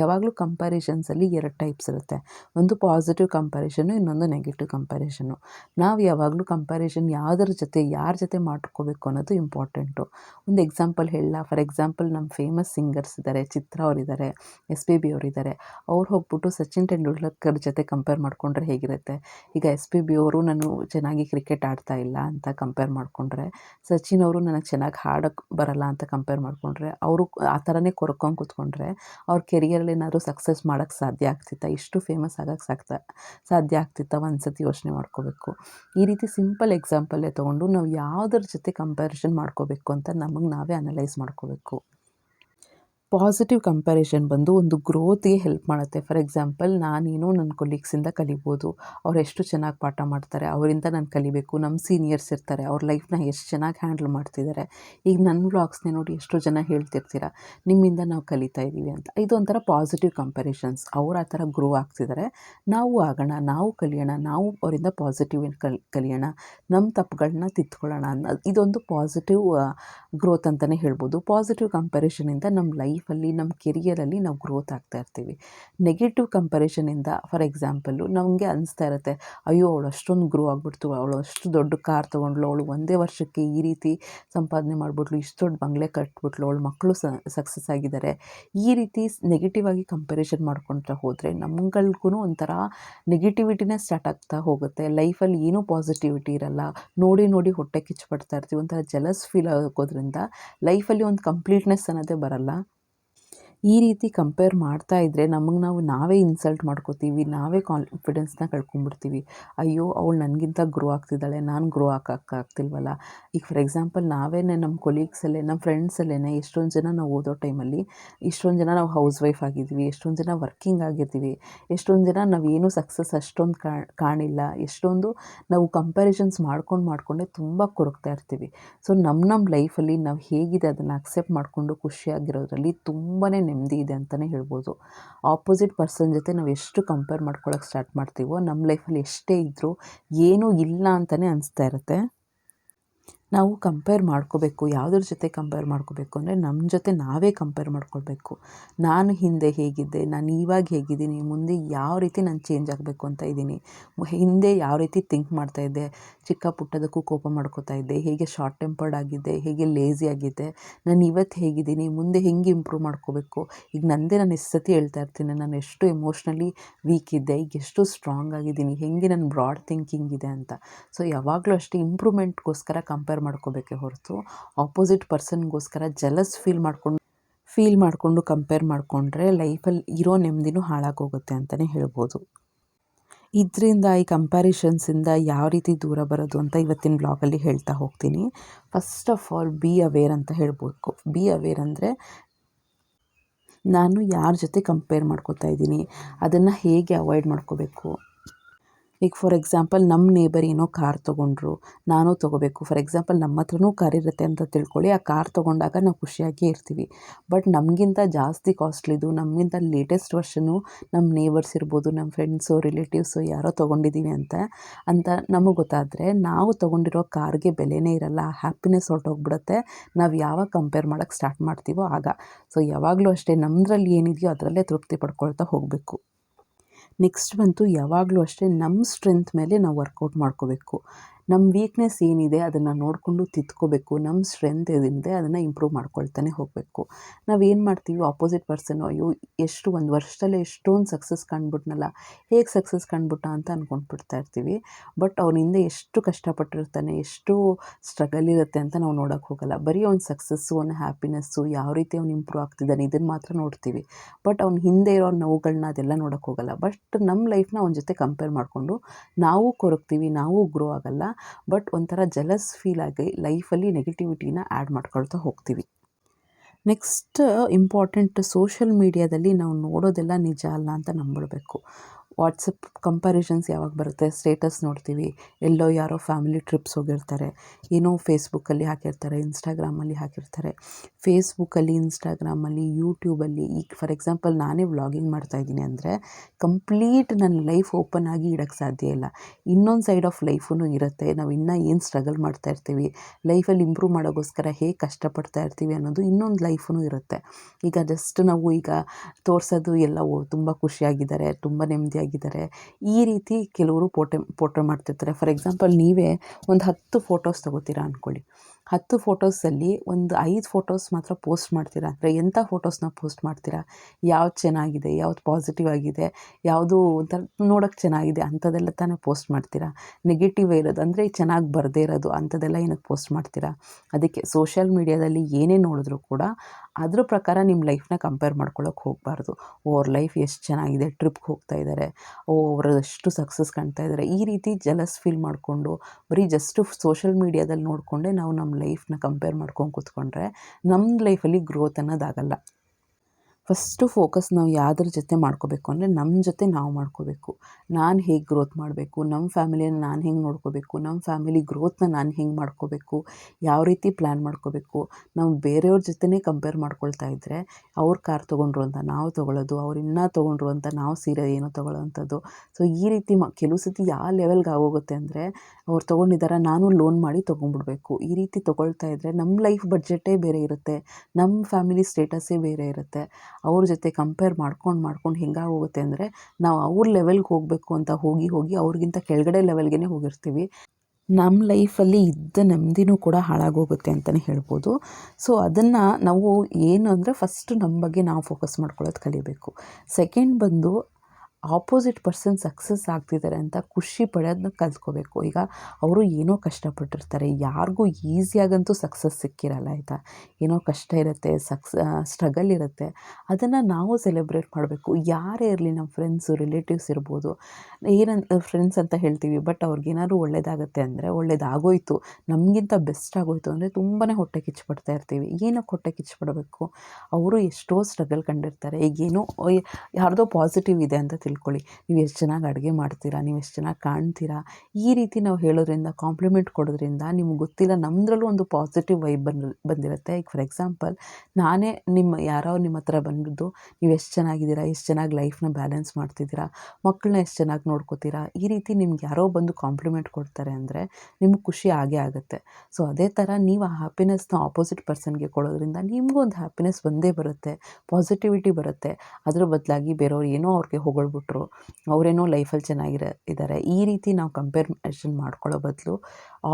ಯಾವಾಗಲೂ ಕಂಪ್ಯಾರಿಸನ್ಸಲ್ಲಿ ಎರಡು ಟೈಪ್ಸ್ ಇರುತ್ತೆ. ಒಂದು ಪಾಸಿಟಿವ್ ಕಂಪ್ಯಾರಿಷನು ಇನ್ನೊಂದು ನೆಗೆಟಿವ್ ಕಂಪ್ಯಾರಿಷನು ನಾವು ಯಾವಾಗಲೂ ಕಂಪ್ಯಾರಿಸನ್ ಯಾವುದರ ಜೊತೆ, ಯಾರ ಜೊತೆ ಮಾಡ್ಕೋಬೇಕು ಅನ್ನೋದು ಇಂಪಾರ್ಟೆಂಟು ಒಂದು ಎಕ್ಸಾಂಪಲ್ ಹೇಳಲ್ಲ. ಫಾರ್ ಎಕ್ಸಾಂಪಲ್ ನಮ್ಮ ಫೇಮಸ್ ಸಿಂಗರ್ಸ್ ಇದ್ದಾರೆ ಚಿತ್ರ ಅವರಿದ್ದಾರೆ ಎಸ್ ಪಿ ಬಿ ಅವರಿದ್ದಾರೆ ಅವ್ರು ಹೋಗ್ಬಿಟ್ಟು ಸಚಿನ್ ತೆಂಡೂಲ್ಕರ್ ಜೊತೆ ಕಂಪೇರ್ ಮಾಡಿಕೊಂಡ್ರೆ ಹೇಗಿರುತ್ತೆ? ಈಗ ಎಸ್ ಪಿ ಬಿ ಅವರು ನಾನು ಚೆನ್ನಾಗಿ ಕ್ರಿಕೆಟ್ ಆಡ್ತಾ ಇಲ್ಲ ಅಂತ ಕಂಪೇರ್ ಮಾಡಿಕೊಂಡ್ರೆ, ಸಚಿನ್ ಅವರು ನನಗೆ ಚೆನ್ನಾಗಿ ಹಾಡೋಕ್ಕೆ ಬರಲ್ಲ ಅಂತ ಕಂಪೇರ್ ಮಾಡಿಕೊಂಡ್ರೆ, ಅವರು ಆ ಥರನೇ ಕೊರ್ಕೊಂಡು ಕೂತ್ಕೊಂಡ್ರೆ, ಅವ್ರ ಕೆರಿಯರಲ್ಲಿ ಏನಾದರೂ ಸಕ್ಸಸ್ ಮಾಡೋಕ್ಕೆ ಸಾಧ್ಯ ಆಗ್ತಿತ್ತಾ? ಇಷ್ಟು ಫೇಮಸ್ ಆಗೋಕ್ಕೆ ಸಾಕ್ತಾ, ಸಾಧ್ಯ ಆಗ್ತಿತ್ತಾ? ಒಂದು ಸತಿ ಯೋಚನೆ ಮಾಡ್ಕೋಬೇಕು. ಈ ರೀತಿ ಸಿಂಪಲ್ ಎಕ್ಸಾಂಪಲ್ಲೇ ತೊಗೊಂಡು ನಾವು ಯಾವುದ್ರ ಜೊತೆ ಕಂಪ್ಯಾರಿಸನ್ ಮಾಡ್ಕೋಬೇಕು ಅಂತ ನಮಗೆ ನಾವೇ ಅನಲೈಸ್ ಮಾಡ್ಕೋಬೇಕು. ಪಾಸಿಟಿವ್ ಕಂಪ್ಯಾರಿಸನ್ ಬಂದು ಒಂದು ಗ್ರೋತ್ಗೆ ಹೆಲ್ಪ್ ಮಾಡುತ್ತೆ. ಫಾರ್ ಎಕ್ಸಾಂಪಲ್ ನಾನೇನು ನನ್ನ ಕೊಲೀಗ್ಸಿಂದ ಕಲಿಬೋದು, ಅವ್ರು ಎಷ್ಟು ಚೆನ್ನಾಗಿ ಪಾಠ ಮಾಡ್ತಾರೆ, ಅವರಿಂದ ನಾನು ಕಲಿಬೇಕು ನಮ್ಮ ಸೀನಿಯರ್ಸ್ ಇರ್ತಾರೆ, ಅವ್ರ ಲೈಫ್ನ ಎಷ್ಟು ಚೆನ್ನಾಗಿ ಹ್ಯಾಂಡಲ್ ಮಾಡ್ತಿದ್ದಾರೆ ಈಗ ನನ್ನ ವ್ಲಾಗ್ಸ್ನೇ ನೋಡಿ ಎಷ್ಟೋ ಜನ ಹೇಳ್ತಿರ್ತೀರ, ನಿಮ್ಮಿಂದ ನಾವು ಕಲಿತಾ ಇದ್ದೀವಿ ಅಂತ. ಇದು ಒಂಥರ ಪಾಸಿಟಿವ್ ಕಂಪ್ಯಾರಿಸನ್ಸ್ ಅವ್ರು ಆ ಥರ ಗ್ರೋ ಆಗ್ತಿದ್ದಾರೆ ನಾವು ಆಗೋಣ, ನಾವು ಕಲಿಯೋಣ, ನಾವು ಅವರಿಂದ ಪಾಸಿಟಿವ್ ಕಲ್, ಕಲಿಯೋಣ ನಮ್ಮ ತಪ್ಪುಗಳನ್ನ ತಿತ್ಕೊಳ್ಳೋಣ ಅನ್ನೋದು. ಇದೊಂದು ಪಾಸಿಟಿವ್ ಗ್ರೋತ್ ಅಂತಲೇ ಹೇಳ್ಬೋದು. ಪಾಸಿಟಿವ್ ಕಂಪ್ಯಾರಿಷನಿಂದ ನಮ್ಮ ಲೈಫ್ ಲೈಫಲ್ಲಿ ನಮ್ಮ ಕೆರಿಯರಲ್ಲಿ ನಾವು ಗ್ರೋತ್ ಆಗ್ತಾ ಇರ್ತೀವಿ. ನೆಗೆಟಿವ್ ಕಂಪ್ಯಾರಿಸನಿಂದ ಫಾರ್ ಎಕ್ಸಾಂಪಲ್ಲು ನಮಗೆ ಅನಿಸ್ತಾ ಇರುತ್ತೆ, ಅಯ್ಯೋ, ಅವಳು ಅಷ್ಟೊಂದು ಗ್ರೋ ಆಗಿಬಿಡ್ತು, ಅವಳು ಅಷ್ಟು ದೊಡ್ಡ ಕಾರ್ ತೊಗೊಂಡ್ಳು, ಅವಳು ಒಂದೇ ವರ್ಷಕ್ಕೆ ಈ ರೀತಿ ಸಂಪಾದನೆ ಮಾಡಿಬಿಟ್ಲು, ಇಷ್ಟು ದೊಡ್ಡ ಬಂಗ್ಲೆ ಕಟ್ಬಿಟ್ಲು, ಅವಳು ಮಕ್ಕಳು ಸಕ್ಸಸ್ ಆಗಿದ್ದಾರೆ ಈ ರೀತಿ ನೆಗೆಟಿವ್ ಆಗಿ ಕಂಪ್ಯಾರಿಸನ್ ಮಾಡ್ಕೊಳ್ತಾ ಹೋದರೆ ನಮ್ಗಳ್ಗೂ ಒಂಥರ ನೆಗೆಟಿವಿಟಿನೇ ಸ್ಟಾರ್ಟ್ ಆಗ್ತಾ ಹೋಗುತ್ತೆ. ಲೈಫಲ್ಲಿ ಏನೂ ಪಾಸಿಟಿವಿಟಿ ಇರಲ್ಲ. ನೋಡಿ ನೋಡಿ ಹೊಟ್ಟೆ ಕಿಚ್ಚು ಪಡ್ತಾ ಇರ್ತೀವಿ. ಒಂಥರ ಜಲಸ್ ಫೀಲ್ ಆಗೋದ್ರಿಂದ ಲೈಫಲ್ಲಿ ಒಂದು ಕಂಪ್ಲೀಟ್ನೆಸ್ ಅನ್ನೋದೇ ಬರಲ್ಲ. ಈ ರೀತಿ ಕಂಪೇರ್ ಮಾಡ್ತಾ ಇದ್ದರೆ ನಮಗೆ ನಾವು ನಾವೇ ಇನ್ಸಲ್ಟ್ ಮಾಡ್ಕೋತೀವಿ, ನಾವೇ ಕಾನ್ಫಿಡೆನ್ಸ್ನ ಕಳ್ಕೊಂಡ್ಬಿಡ್ತೀವಿ. ಅಯ್ಯೋ, ಅವಳು ನನಗಿಂತ ಗ್ರೋ ಆಗ್ತಿದ್ದಾಳೆ, ನಾನು ಗ್ರೋ ಆಗ್ತಿಲ್ವಲ್ಲ? ಈಗ ಫಾರ್ ಎಕ್ಸಾಂಪಲ್ ನಾವೇ ನಮ್ಮ ಕೊಲೀಗ್ಸಲ್ಲೇ ನಮ್ಮ ಫ್ರೆಂಡ್ಸಲ್ಲೇ ಎಷ್ಟೊಂದು ಜನ ನಾವು ಓದೋ ಟೈಮಲ್ಲಿ ಇಷ್ಟೊಂದು ಜನ ನಾವು ಹೌಸ್ ವೈಫ್ ಆಗಿದ್ದೀವಿ, ಎಷ್ಟೊಂದು ಜನ ವರ್ಕಿಂಗ್ ಆಗಿರ್ತೀವಿ ಎಷ್ಟೊಂದು ಜನ ನಾವೇನು ಸಕ್ಸಸ್ ಅಷ್ಟೊಂದು ಕಾಣಿಲ್ಲ ಎಷ್ಟೊಂದು ನಾವು ಕಂಪ್ಯಾರಿಸನ್ಸ್ ಮಾಡ್ಕೊಂಡು ಮಾಡಿಕೊಂಡೆ ತುಂಬ ಕೊರಗ್ತಾ ಇರ್ತೀವಿ. ಸೊ ನಮ್ಮ ನಮ್ಮ ಲೈಫಲ್ಲಿ ನಾವು ಹೇಗಿದೆ ಅದನ್ನು ಅಕ್ಸೆಪ್ಟ್ ಮಾಡಿಕೊಂಡು ಖುಷಿಯಾಗಿರೋದ್ರಲ್ಲಿ ತುಂಬಾ ನೆಮ್ಮದಿ ಇದೆ ಅಂತಲೇ ಹೇಳ್ಬೋದು. ಆಪೋಸಿಟ್ ಪರ್ಸನ್ ಜೊತೆ ನಾವು ಎಷ್ಟು ಕಂಪೇರ್ ಮಾಡ್ಕೊಳ್ಳೋಕೆ ಸ್ಟಾರ್ಟ್ ಮಾಡ್ತೀವೋ ನಮ್ಮ ಲೈಫಲ್ಲಿ ಎಷ್ಟೇ ಇದ್ದರೂ ಏನೂ ಇಲ್ಲ ಅಂತಲೇ ಅನಿಸ್ತಾ ಇರುತ್ತೆ. ನಾವು ಕಂಪೇರ್ ಮಾಡ್ಕೋಬೇಕು, ಯಾವುದ್ರ ಜೊತೆ ಕಂಪೇರ್ ಮಾಡ್ಕೋಬೇಕು ಅಂದರೆ ನಮ್ಮ ಜೊತೆ ನಾವೇ ಕಂಪೇರ್ ಮಾಡ್ಕೊಳ್ಬೇಕು. ನಾನು ಹಿಂದೆ ಹೇಗಿದ್ದೆ, ನಾನು ಇವಾಗ ಹೇಗಿದ್ದೀನಿ, ಮುಂದೆ ಯಾವ ರೀತಿ ನಾನು ಚೇಂಜ್ ಆಗಬೇಕು ಅಂತ ಇದ್ದೀನಿ. ಹಿಂದೆ ಯಾವ ರೀತಿ ಥಿಂಕ್ ಮಾಡ್ತಾಯಿದ್ದೆ ಚಿಕ್ಕ ಪುಟ್ಟದಕ್ಕೂ ಕೋಪ ಮಾಡ್ಕೋತಾ ಇದ್ದೆ, ಹೇಗೆ ಶಾರ್ಟ್ ಟೆಂಪರ್ಡ್ ಆಗಿದ್ದೆ, ಹೇಗೆ ಲೇಸಿ ಆಗಿದ್ದೆ, ನಾನು ಇವತ್ತು ಹೇಗಿದ್ದೀನಿ, ಮುಂದೆ ಹೆಂಗೆ ಇಂಪ್ರೂವ್ ಮಾಡ್ಕೋಬೇಕು. ಈಗ ನನ್ನದೇ ನಾನು ಎಷ್ಟು ಸತಿ ಹೇಳ್ತಾ ಇರ್ತೀನಿ, ನಾನು ಎಷ್ಟು ಎಮೋಷ್ನಲಿ ವೀಕ್ ಇದ್ದೆ, ಈಗ ಎಷ್ಟು ಸ್ಟ್ರಾಂಗ್ ಆಗಿದ್ದೀನಿ, ಹೇಗೆ ನನ್ನ ಬ್ರಾಡ್ ಥಿಂಕಿಂಗ್ ಇದೆ ಅಂತ. ಸೊ ಯಾವಾಗಲೂ ಅಷ್ಟೇ ಇಂಪ್ರೂವ್ಮೆಂಟ್ಗೋಸ್ಕರ ಕಂಪೇರ್ ಮಾಡ್ಕೋಬೇಕೇ ಹೊರತು ಆಪೋಸಿಟ್ ಪರ್ಸನ್ಗೋಸ್ಕರ ಜಲಸ್ ಫೀಲ್ ಮಾಡ್ಕೊಂಡು ಫೀಲ್ ಮಾಡಿಕೊಂಡು ಕಂಪೇರ್ ಮಾಡಿಕೊಂಡ್ರೆ ಲೈಫಲ್ಲಿ ಇರೋ ನೆಮ್ಮದಿನೂ ಹಾಳಾಗೋಗುತ್ತೆ ಅಂತಲೇ ಹೇಳ್ಬೋದು. ಇದರಿಂದ ಈ ಕಂಪ್ಯಾರಿಷನ್ಸಿಂದ ಯಾವ ರೀತಿ ದೂರ ಬರೋದು ಅಂತ ಇವತ್ತಿನ ಬ್ಲಾಗಲ್ಲಿ ಹೇಳ್ತಾ ಹೋಗ್ತೀನಿ. First of all be aware ಅಂತ ಹೇಳ್ಬೇಕು. ಬಿ ಅವೇರ್ ಅಂದರೆ ನಾನು ಯಾರ ಜೊತೆ ಕಂಪೇರ್ ಮಾಡ್ಕೋತಾ ಇದ್ದೀನಿ, ಅದನ್ನು ಹೇಗೆ ಅವಾಯ್ಡ್ ಮಾಡ್ಕೋಬೇಕು? ಈಗ ಫಾರ್ ಎಕ್ಸಾಂಪಲ್ ನಮ್ಮ ನೇಬರ್ ಏನೋ ಕಾರ್ ತೊಗೊಂಡ್ರು, ನಾನು ತೊಗೋಬೇಕು. ಫಾರ್ ಎಕ್ಸಾಂಪಲ್ ನಮ್ಮ ಹತ್ರನೂ ಕಾರ್ ಇರುತ್ತೆ ಅಂತ ತಿಳ್ಕೊಳ್ಳಿ, ಆ ಕಾರ್ ತೊಗೊಂಡಾಗ ನಾವು ಖುಷಿಯಾಗಿಯೇ ಇರ್ತೀವಿ. ಬಟ್ ನಮಗಿಂತ ಜಾಸ್ತಿ ಕಾಸ್ಟ್ಲಿದು ನಮಗಿಂತ ಲೇಟೆಸ್ಟ್ ವರ್ಷನು ನಮ್ಮ ನೇಬರ್ಸ್ ಇರ್ಬೋದು ನಮ್ಮ ಫ್ರೆಂಡ್ಸು ರಿಲೇಟಿವ್ಸು ಯಾರೋ ತೊಗೊಂಡಿದ್ದೀವಿ ಅಂತ ಅಂತ ನಮಗೆ ಗೊತ್ತಾದರೆ ನಾವು ತೊಗೊಂಡಿರೋ ಕಾರ್ಗೆ ಬೆಲೆನೇ ಇರಲ್ಲ ಹ್ಯಾಪಿನೆಸ್ ಹೊರಟೋಗ್ಬಿಡುತ್ತೆ. ನಾವು ಯಾವಾಗ ಕಂಪೇರ್ ಮಾಡೋಕ್ಕೆ ಸ್ಟಾರ್ಟ್ ಮಾಡ್ತೀವೋ ಆಗ. ಸೊ ಯಾವಾಗಲೂ ಅಷ್ಟೇ ನಮ್ಮದ್ರಲ್ಲಿ ಏನಿದೆಯೋ ಅದರಲ್ಲೇ ತೃಪ್ತಿ ಪಡ್ಕೊಳ್ತಾ ಹೋಗಬೇಕು. ನೆಕ್ಸ್ಟ್ ಬಂತು ಯಾವಾಗಲೂ ಅಷ್ಟೇ ನಮ್ಮ ಸ್ಟ್ರೆಂತ್ ಮೇಲೆ ನಾವು ವರ್ಕೌಟ್ ಮಾಡ್ಕೋಬೇಕು. ನಮ್ಮ ವೀಕ್ನೆಸ್ ಏನಿದೆ ಅದನ್ನು ನೋಡಿಕೊಂಡು ತಿದ್ಕೋಬೇಕು ನಮ್ಮ ಸ್ಟ್ರೆಂತ್ ಏನಿದೆ ಅದನ್ನು ಇಂಪ್ರೂವ್ ಮಾಡ್ಕೊಳ್ತಾನೆ ಹೋಗಬೇಕು. ನಾವೇನು ಮಾಡ್ತೀವಿ ಆಪೋಸಿಟ್ ಪರ್ಸನ್ ಅಯ್ಯೋ, ಎಷ್ಟು ಒಂದು ವರ್ಷದಲ್ಲೇ ಎಷ್ಟೊಂದು ಸಕ್ಸಸ್ ಕಂಡುಬಿಟ್ನಲ್ಲ, ಹೇಗೆ ಸಕ್ಸಸ್ ಕಂಡುಬಿಟ್ಟ ಅಂತ ಅಂದ್ಕೊಂಡ್ಬಿಡ್ತಾ ಇರ್ತೀವಿ. ಬಟ್ ಅವ್ನ ಹಿಂದೆ ಎಷ್ಟು ಕಷ್ಟಪಟ್ಟಿರ್ತಾನೆ, ಎಷ್ಟು ಸ್ಟ್ರಗಲ್ ಇರುತ್ತೆ ಅಂತ ನಾವು ನೋಡೋಕ್ಕೆ ಹೋಗಲ್ಲ. ಬರೀ ಅವ್ನ ಸಕ್ಸಸ್ಸು ಅವ್ನ ಹ್ಯಾಪಿನೆಸ್ಸು ಯಾವ ರೀತಿ ಅವ್ನು ಇಂಪ್ರೂವ್ ಆಗ್ತಿದ್ದಾನೆ ಇದನ್ನು ಮಾತ್ರ ನೋಡ್ತೀವಿ. ಬಟ್ ಅವ್ನ ಹಿಂದೆ ಇರೋ ನೋವುಗಳನ್ನ ಅದೆಲ್ಲ ನೋಡೋಕ್ಕೆ ಹೋಗಲ್ಲ. ಬಟ್ ನಮ್ಮ ಲೈಫ್ನ ಅವನ ಜೊತೆ ಕಂಪೇರ್ ಮಾಡಿಕೊಂಡು, ನಾವು ಕೊರಗ್ತೀವಿ, ನಾವು ಗ್ರೋ ಆಗಲ್ಲ. ಬಟ್ ಒಂಥರ ಜಲಸ್ ಫೀಲ್ ಆಗಿ ಲೈಫಲ್ಲಿ ನೆಗೆಟಿವಿಟಿನ ಆ್ಯಡ್ ಮಾಡ್ಕೊಳ್ತಾ ಹೋಗ್ತೀವಿ. ನೆಕ್ಸ್ಟ್ ಇಂಪಾರ್ಟೆಂಟ್ ಸೋಷಿಯಲ್ ಮೀಡಿಯಾದಲ್ಲಿ ನಾವು ನೋಡೋದೆಲ್ಲ ನಿಜ ಅಲ್ಲ ಅಂತ ನಂಬಿಡಬೇಕು ವಾಟ್ಸಪ್ ಕಂಪ್ಯಾರಿಷನ್ಸ್ ಯಾವಾಗ ಬರುತ್ತೆ? ಸ್ಟೇಟಸ್ ನೋಡ್ತೀವಿ. ಎಲ್ಲೋ ಯಾರೋ ಫ್ಯಾಮಿಲಿ ಟ್ರಿಪ್ಸ್ ಹೋಗಿರ್ತಾರೆ. ಏನೋ ಫೇಸ್ಬುಕ್ಕಲ್ಲಿ ಹಾಕಿರ್ತಾರೆ, ಇನ್ಸ್ಟಾಗ್ರಾಮಲ್ಲಿ ಹಾಕಿರ್ತಾರೆ. ಫೇಸ್ಬುಕ್ಕಲ್ಲಿ, ಇನ್ಸ್ಟಾಗ್ರಾಮಲ್ಲಿ, ಯೂಟ್ಯೂಬಲ್ಲಿ ಈಗ ಫಾರ್ ಎಕ್ಸಾಂಪಲ್ ನಾನೇ ವ್ಲಾಗಿಂಗ್ ಮಾಡ್ತಾಯಿದ್ದೀನಿ ಅಂದರೆ ಕಂಪ್ಲೀಟ್ ನನ್ನ ಲೈಫ್ ಓಪನ್ ಆಗಿ ಇಡೋಕ್ಕೆ ಸಾಧ್ಯ ಇಲ್ಲ. ಇನ್ನೊಂದು ಸೈಡ್ ಆಫ್ ಲೈಫೂ ಇರುತ್ತೆ. ನಾವು ಇನ್ನೂ ಏನು ಸ್ಟ್ರಗಲ್ ಮಾಡ್ತಾ ಇರ್ತೀವಿ? ಲೈಫಲ್ಲಿ ಇಂಪ್ರೂವ್ ಮಾಡೋಕ್ಕೋಸ್ಕರ ಹೇಗೆ ಕಷ್ಟಪಡ್ತಾ ಇರ್ತೀವಿ ಅನ್ನೋದು ಇನ್ನೊಂದು ಲೈಫೂ ಇರುತ್ತೆ. ಈಗ ಜಸ್ಟ್ ನಾವು ಈಗ ತೋರಿಸೋದು ಎಲ್ಲ ತುಂಬ ಖುಷಿಯಾಗಿದ್ದಾರೆ. ತುಂಬ ನೆಮ್ಮದಿಯಾಗಿದ್ದಾರೆ ಈ ರೀತಿ ಕೆಲವರು ಪೋಟೆ ಪೋಟ್ರೆ ಮಾಡ್ತಿರ್ತಾರೆ. ಫಾರ್ ಎಕ್ಸಾಂಪಲ್, ನೀವೇ ಒಂದು ಹತ್ತು ಫೋಟೋಸ್ ತೊಗೋತೀರಾ ಅಂದ್ಕೊಳ್ಳಿ ಹತ್ತು ಫೋಟೋಸಲ್ಲಿ ಒಂದು ಐದು ಫೋಟೋಸ್ ಮಾತ್ರ ಪೋಸ್ಟ್ ಮಾಡ್ತೀರಾ? ಅಂದರೆ ಎಂಥ ಫೋಟೋಸ್ನ ಪೋಸ್ಟ್ ಮಾಡ್ತೀರಾ? ಯಾವ್ದು ಚೆನ್ನಾಗಿದೆ, ಯಾವ್ದು ಪಾಸಿಟಿವ್ ಆಗಿದೆ, ಯಾವುದು ಒಂಥರ ನೋಡೋಕ್ಕೆ ಚೆನ್ನಾಗಿದೆ ಅಂಥದ್ದೆಲ್ಲ ತಾನೇ ಪೋಸ್ಟ್ ಮಾಡ್ತೀರಾ? ನೆಗೆಟಿವ್ ಇರೋದು ಅಂದರೆ ಚೆನ್ನಾಗಿ ಬರದೇ ಇರೋದು ಅಂಥದ್ದೆಲ್ಲ ಏನಕ್ಕೆ ಪೋಸ್ಟ್ ಮಾಡ್ತೀರಾ? ಅದಕ್ಕೆ ಸೋಷಿಯಲ್ ಮೀಡಿಯಾದಲ್ಲಿ ಏನೇ ನೋಡಿದ್ರೂ ಕೂಡ ಅದ್ರ ಪ್ರಕಾರ ನಿಮ್ಮ ಲೈಫ್ನ ಕಂಪೇರ್ ಮಾಡ್ಕೊಳ್ಳೋಕೆ ಹೋಗಬಾರ್ದು. ಓ, ಅವ್ರ ಲೈಫ್ ಎಷ್ಟು ಚೆನ್ನಾಗಿದೆ ಟ್ರಿಪ್ಗೆ ಹೋಗ್ತಾ ಇದ್ದಾರೆ ಓ ಅವರು ಸಕ್ಸಸ್ ಕಾಣ್ತಾ ಇದ್ದಾರೆ ಈ ರೀತಿ ಜಲಸ್ ಫೀಲ್ ಮಾಡಿಕೊಂಡು, ಬರೀ ಜಸ್ಟು ಸೋಷಲ್ ಮೀಡ್ಯಾದಲ್ಲಿ ನೋಡಿಕೊಂಡೇ ನಾವು ನಮ್ಮ ಲೈಫ್ನ ಕಂಪೇರ್ ಮಾಡ್ಕೊಂಡು ಕೂತ್ಕೊಂಡ್ರೆ ನಮ್ಮ ಲೈಫಲ್ಲಿ ಗ್ರೋತ್ ಅನ್ನೋದಾಗಲ್ಲ ಫಸ್ಟು ಫೋಕಸ್ ನಾವು ಯಾವ್ದ್ರ ಜೊತೆ ಮಾಡ್ಕೋಬೇಕು ಅಂದರೆ ನಮ್ಮ ಜೊತೆ ನಾವು ಮಾಡ್ಕೋಬೇಕು. ನಾನು ಹೇಗೆ ಗ್ರೋತ್ ಮಾಡಬೇಕು ನಮ್ಮ ಫ್ಯಾಮಿಲಿಯನ್ನು ನಾನು ಹೆಂಗೆ ನೋಡ್ಕೋಬೇಕು ನಮ್ಮ ಫ್ಯಾಮಿಲಿ ಗ್ರೋತ್ನ ನಾನು ಹೆಂಗೆ ಮಾಡ್ಕೋಬೇಕು, ಯಾವ ರೀತಿ ಪ್ಲ್ಯಾನ್ ಮಾಡ್ಕೋಬೇಕು, ನಾವು ಬೇರೆಯವ್ರ ಜೊತೆನೇ ಕಂಪೇರ್ ಮಾಡ್ಕೊಳ್ತಾ ಇದ್ದರೆ ಅವ್ರು ಕಾರ್ ತೊಗೊಂಡ್ರು ಅಂತ ನಾವು ತೊಗೊಳ್ಳೋದು ಅವ್ರು ಇನ್ನೂ ತೊಗೊಂಡ್ರು ಅಂತ ನಾವು ಸೀರೆ ಏನೋ ತೊಗೊಳ್ಳೋವಂಥದ್ದು ಸೊ ಈ ರೀತಿ ಮ, ಕೆಲವು ಸತಿ ಯಾವ ಲೆವೆಲ್ಗೆ ಆಗೋಗುತ್ತೆ ಅಂದರೆ ಅವ್ರು ತೊಗೊಂಡಿದ್ದಾರೆ ನಾನು ಲೋನ್ ಮಾಡಿ ತೊಗೊಂಡ್ಬಿಡ್ಬೇಕು. ಈ ರೀತಿ ತೊಗೊಳ್ತಾ ಇದ್ದರೆ ನಮ್ಮ ಲೈಫ್ ಬಡ್ಜೆಟೇ ಬೇರೆ ಇರುತ್ತೆ ನಮ್ಮ ಫ್ಯಾಮಿಲಿ ಸ್ಟೇಟಸ್ಸೇ ಬೇರೆ ಇರುತ್ತೆ. ಅವ್ರ ಜೊತೆ ಕಂಪೇರ್ ಮಾಡ್ಕೊಂಡು ಮಾಡ್ಕೊಂಡು ಹೆಂಗಾಗೋಗುತ್ತೆ ಅಂದರೆ ನಾವು ಅವ್ರ ಲೆವೆಲ್ಗೆ ಹೋಗಬೇಕು ಅಂತ ಹೋಗಿ ಹೋಗಿ ಅವ್ರಿಗಿಂತ ಕೆಳಗಡೆ ಲೆವೆಲ್ಗೆ ಹೋಗಿರ್ತೀವಿ. ನಮ್ಮ ಲೈಫಲ್ಲಿ ಇದ್ದ ನೆಮ್ಮದಿನೂ ಕೂಡ ಹಾಳಾಗೋಗುತ್ತೆ ಅಂತಲೇ ಹೇಳ್ಬೋದು. ಸೊ ಅದನ್ನು ನಾವು ಏನು ಅಂದರೆ ಫಸ್ಟ್ ನಮ್ಮ ಬಗ್ಗೆ ನಾವು ಫೋಕಸ್ ಮಾಡ್ಕೊಳ್ಳೋದು ಕಲಿಬೇಕು. ಸೆಕೆಂಡ್ ಬಂದು ಆಪೋಸಿಟ್ ಪರ್ಸನ್ ಸಕ್ಸಸ್ ಆಗ್ತಿದ್ದಾರೆ ಅಂತ ಖುಷಿ ಪಡೋದನ್ನ ಕಲ್ತ್ಕೋಬೇಕು. ಈಗ ಅವರು ಏನೋ ಕಷ್ಟಪಟ್ಟಿರ್ತಾರೆ, ಯಾರಿಗೂ ಈಸಿಯಾಗಂತೂ ಸಕ್ಸಸ್ ಸಿಕ್ಕಿರಲ್ಲ ಆಯಿತಾ? ಏನೋ ಕಷ್ಟ ಇರುತ್ತೆ ಸಕ್ಸ್ ಸ್ಟ್ರಗಲ್ ಇರುತ್ತೆ. ಅದನ್ನು ನಾವು ಸೆಲೆಬ್ರೇಟ್ ಮಾಡಬೇಕು. ಯಾರೇ ಇರಲಿ ನಮ್ಮ ಫ್ರೆಂಡ್ಸು ರಿಲೇಟಿವ್ಸ್ ಇರ್ಬೋದು. ಏನಂತ ಫ್ರೆಂಡ್ಸ್ ಅಂತ ಹೇಳ್ತೀವಿ ಬಟ್ ಅವ್ರಿಗೇನಾದ್ರು ಒಳ್ಳೇದಾಗುತ್ತೆ ಅಂದರೆ ಒಳ್ಳೇದಾಗೋಯ್ತು. ನಮಗಿಂತ ಬೆಸ್ಟ್ ಆಗೋಯ್ತು ಅಂದರೆ ತುಂಬಾ ಹೊಟ್ಟೆ ಕಿಚ್ಚುಪಡ್ತಾ ಇರ್ತೀವಿ. ಏನಕ್ಕೆ ಹೊಟ್ಟೆ ಕಿಚ್ಚುಪಡಬೇಕು? ಅವರು ಎಷ್ಟೋ ಸ್ಟ್ರಗಲ್ ಕಂಡಿರ್ತಾರೆ. ಈಗೇನೋ ಯಾರ್ದೋ ಪಾಸಿಟಿವ್ ಇದೆ ಅಂತ ತಿಳ್ಕೊಳ್ಳಿ ನೀವು ಎಷ್ಟು ಚೆನ್ನಾಗಿ ಅಡುಗೆ ಮಾಡ್ತೀರಾ, ನೀವು ಎಷ್ಟು ಚೆನ್ನಾಗಿ ಕಾಣ್ತೀರಾ, ಈ ರೀತಿ ನಾವು ಹೇಳೋದ್ರಿಂದ ಕಾಂಪ್ಲಿಮೆಂಟ್ ಕೊಡೋದ್ರಿಂದ ನಿಮ್ಗೆ ಗೊತ್ತಿಲ್ಲ ನಮ್ಮದ್ರಲ್ಲೂ ಒಂದು ಪಾಸಿಟಿವ್ ವೈಬ್ ಬಂದು, ಬಂದಿರುತ್ತೆ. ಈಗ ಫಾರ್ ಎಕ್ಸಾಂಪಲ್ ನಾನೇ ನಿಮ್ಮ, ಯಾರೋ ನಿಮ್ಮ ಹತ್ರ ಬಂದಿದ್ದು ನೀವು ಎಷ್ಟು ಚೆನ್ನಾಗಿದ್ದೀರಾ, ಎಷ್ಟು ಚೆನ್ನಾಗಿ ಲೈಫ್ನ ಬ್ಯಾಲೆನ್ಸ್ ಮಾಡ್ತಿದ್ದೀರಾ ಮಕ್ಕಳನ್ನ ಎಷ್ಟು ಚೆನ್ನಾಗಿ ನೋಡ್ಕೋತೀರಾ, ಈ ರೀತಿ ನಿಮ್ಗೆ ಯಾರೋ ಬಂದು ಕಾಂಪ್ಲಿಮೆಂಟ್ ಕೊಡ್ತಾರೆ ಅಂದರೆ ನಿಮ್ಗೆ ಖುಷಿ ಆಗೇ ಆಗುತ್ತೆ. ಸೊ ಅದೇ ಥರ ನೀವು ಆ ಹ್ಯಾಪಿನೆಸ್ನ ಆಪೋಸಿಟ್ ಪರ್ಸನ್ಗೆ ಕೊಡೋದ್ರಿಂದ ನಿಮಗೂ ಒಂದು ಹ್ಯಾಪಿನೆಸ್ ಒಂದೇ ಬರುತ್ತೆ ಪಾಸಿಟಿವಿಟಿ ಬರುತ್ತೆ. ಅದ್ರ ಬದಲಾಗಿ ಬೇರೆಯವ್ರು ಏನೋ ಅವ್ರಿಗೆ ಹೊಗಳ್ಬಿಟ್ಟು ಮಾಡಿಬಿಟ್ರು ಅವರೇನೋ ಲೈಫಲ್ಲಿ ಚೆನ್ನಾಗಿರ ಇದ್ದಾರೆ ಈ ರೀತಿ ನಾವು ಕಂಪೇರ್ಮೇಷನ್ ಮಾಡ್ಕೊಳ್ಳೋ ಬದಲು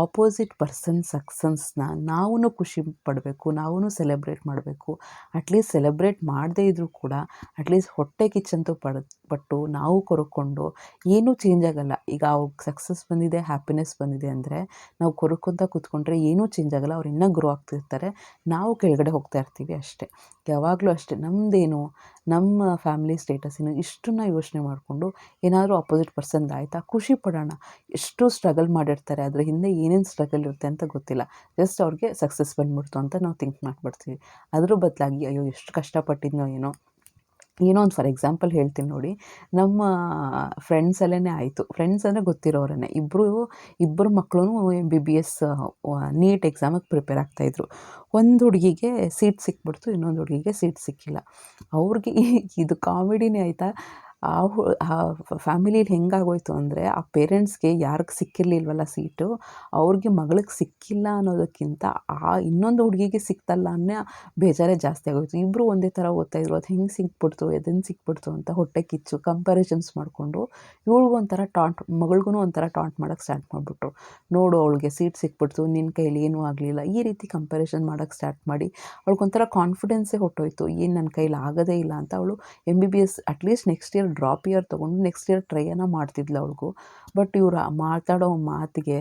ಆಪೋಸಿಟ್ ಪರ್ಸನ್ ಸಕ್ಸನ್ಸ್ನ ನಾವೂ ಖುಷಿ ಪಡಬೇಕು ನಾವೂ ಸೆಲೆಬ್ರೇಟ್ ಮಾಡಬೇಕು. ಅಟ್ಲೀಸ್ಟ್ ಸೆಲೆಬ್ರೇಟ್ ಮಾಡದೇ ಇದ್ದರೂ ಕೂಡ ಅಟ್ಲೀಸ್ಟ್ ಹೊಟ್ಟೆ ಕಿಚ್ಚಂತೂ ಪಡ, ಪಟ್ಟು ನಾವು ಕೊರಕೊಂಡು ಏನೂ ಚೇಂಜ್ ಆಗಲ್ಲ. ಈಗ ಅವ್ರಿಗೆ ಸಕ್ಸಸ್ ಬಂದಿದೆ ಹ್ಯಾಪಿನೆಸ್ ಬಂದಿದೆ ಅಂದರೆ ನಾವು ಕೊರಕೊಂತ ಕೂತ್ಕೊಂಡ್ರೆ ಏನೂ ಚೇಂಜ್ ಆಗಲ್ಲ. ಅವ್ರು ಇನ್ನೂ ಗ್ರೋ ಆಗ್ತಿರ್ತಾರೆ. ನಾವು ಕೆಳಗಡೆ ಹೋಗ್ತಾ ಇರ್ತೀವಿ ಅಷ್ಟೇ. ಯಾವಾಗಲೂ ಅಷ್ಟೇ. ನಮ್ಮದೇನು ನಮ್ಮ ಫ್ಯಾಮಿಲಿ ಸ್ಟೇಟಸಿನ ಇಷ್ಟನ್ನು ಯೋಚನೆ ಮಾಡಿಕೊಂಡು ಏನಾದರೂ ಅಪೋಸಿಟ್ ಪರ್ಸನ್ ಆಯಿತಾ? ಖುಷಿ ಪಡೋಣ. ಎಷ್ಟು ಸ್ಟ್ರಗಲ್ ಮಾಡಿರ್ತಾರೆ. ಅದರ ಹಿಂದೆ ಏನೇನು ಸ್ಟ್ರಗಲ್ ಇರುತ್ತೆ ಅಂತ ಗೊತ್ತಿಲ್ಲ. ಜಸ್ಟ್ ಅವ್ರಿಗೆ ಸಕ್ಸಸ್ ಬಂದ್ಬಿಡ್ತು ಅಂತ ನಾವು ಥಿಂಕ್ ಮಾಡಿಬಿಡ್ತೀವಿ. ಅದ್ರ ಬದಲಾಗಿ, ಅಯ್ಯೋ, ಎಷ್ಟು ಕಷ್ಟಪಟ್ಟಿದ್ನೋ ಏನೋ. ಏನೋ ಒಂದು ಫಾರ್ ಎಕ್ಸಾಂಪಲ್ ಹೇಳ್ತೀನಿ ನೋಡಿ, ನಮ್ಮ ಫ್ರೆಂಡ್ಸಲ್ಲೇ ಆಯಿತು. ಫ್ರೆಂಡ್ಸ್ ಅಂದರೆ ಗೊತ್ತಿರೋರೇ ಇಬ್ಬರು ಇಬ್ಬರು ಮಕ್ಕಳು M B B S NEET ಎಕ್ಸಾಮಿಗೆ prepare ಆಗ್ತಾಯಿದ್ರು ಒಂದು ಹುಡುಗಿಗೆ ಸೀಟ್ ಸಿಕ್ಬಿಡ್ತು, ಇನ್ನೊಂದು ಹುಡುಗಿಗೆ ಸೀಟ್ ಸಿಕ್ಕಿಲ್ಲ. ಅವ್ರಿಗೆ ಇದು ಕಾಮಿಡಿನೇ ಆಯಿತಾ? ಆ ಆ ಫ್ಯಾಮಿಲೀಲಿ ಹೆಂಗಾಗೋಯ್ತು ಅಂದರೆ ಆ ಪೇರೆಂಟ್ಸ್ಗೆ ಯಾರಿಗೆ ಸಿಕ್ಕಿರಲಿಲ್ವಲ್ಲ ಸೀಟು, ಅವ್ರಿಗೆ ಮಗಳಿಗೆ ಸಿಕ್ಕಿಲ್ಲ ಅನ್ನೋದಕ್ಕಿಂತ ಆ ಇನ್ನೊಂದು ಹುಡುಗಿಗೆ ಸಿಕ್ತಲ್ಲ ಅನ್ನೋ ಬೇಜಾರೇ ಜಾಸ್ತಿ ಆಗೋಯ್ತು. ಇಬ್ಬರು ಒಂದೇ ಥರ ಓದ್ತಾಯಿದ್ರು ಅದು ಹೆಂಗೆ ಸಿಕ್ಬಿಡ್ತು ಎದನ್ನು ಸಿಕ್ಬಿಡ್ತು ಅಂತ ಹೊಟ್ಟೆ ಕಿಚ್ಚು ಕಂಪ್ಯಾರಿಸನ್ಸ್ ಮಾಡಿಕೊಂಡು ಇವಳಿಗೂ ಒಂಥರ ಟಾಂಟ್ ಮಗಳಿಗೂ ಒಂಥರ ಟಾಂಟ್ ಮಾಡೋಕ್ಕೆ ಸ್ಟಾರ್ಟ್ ಮಾಡಿಬಿಟ್ರು. ನೋಡು ಅವಳಿಗೆ ಸೀಟ್ ಸಿಕ್ಬಿಡ್ತು ನಿನ್ನ ಕೈಲಿ ಏನೂ ಆಗಲಿಲ್ಲ, ಈ ರೀತಿ ಕಂಪ್ಯಾರಿಸನ್ ಮಾಡೋಕ್ಕೆ ಸ್ಟಾರ್ಟ್ ಮಾಡಿ ಅವಳಿಗೊಂಥರ ಕಾನ್ಫಿಡೆನ್ಸೇ ಹೊಟ್ಟೋಯ್ತು, ಏನು ನನ್ನ ಕೈಲಿ ಆಗೋದೇ ಇಲ್ಲ ಅಂತ ಅವಳು M B B S at least next year drop year ತೊಗೊಂಡು ನೆಕ್ಸ್ಟ್ ಇಯರ್ ಟ್ರೈಯನ್ನ ಮಾಡ್ತಿದ್ಲು ಅವಳಿಗೂ. ಬಟ್ ಇವರು ಮಾತಾಡೋ ಮಾತಿಗೆ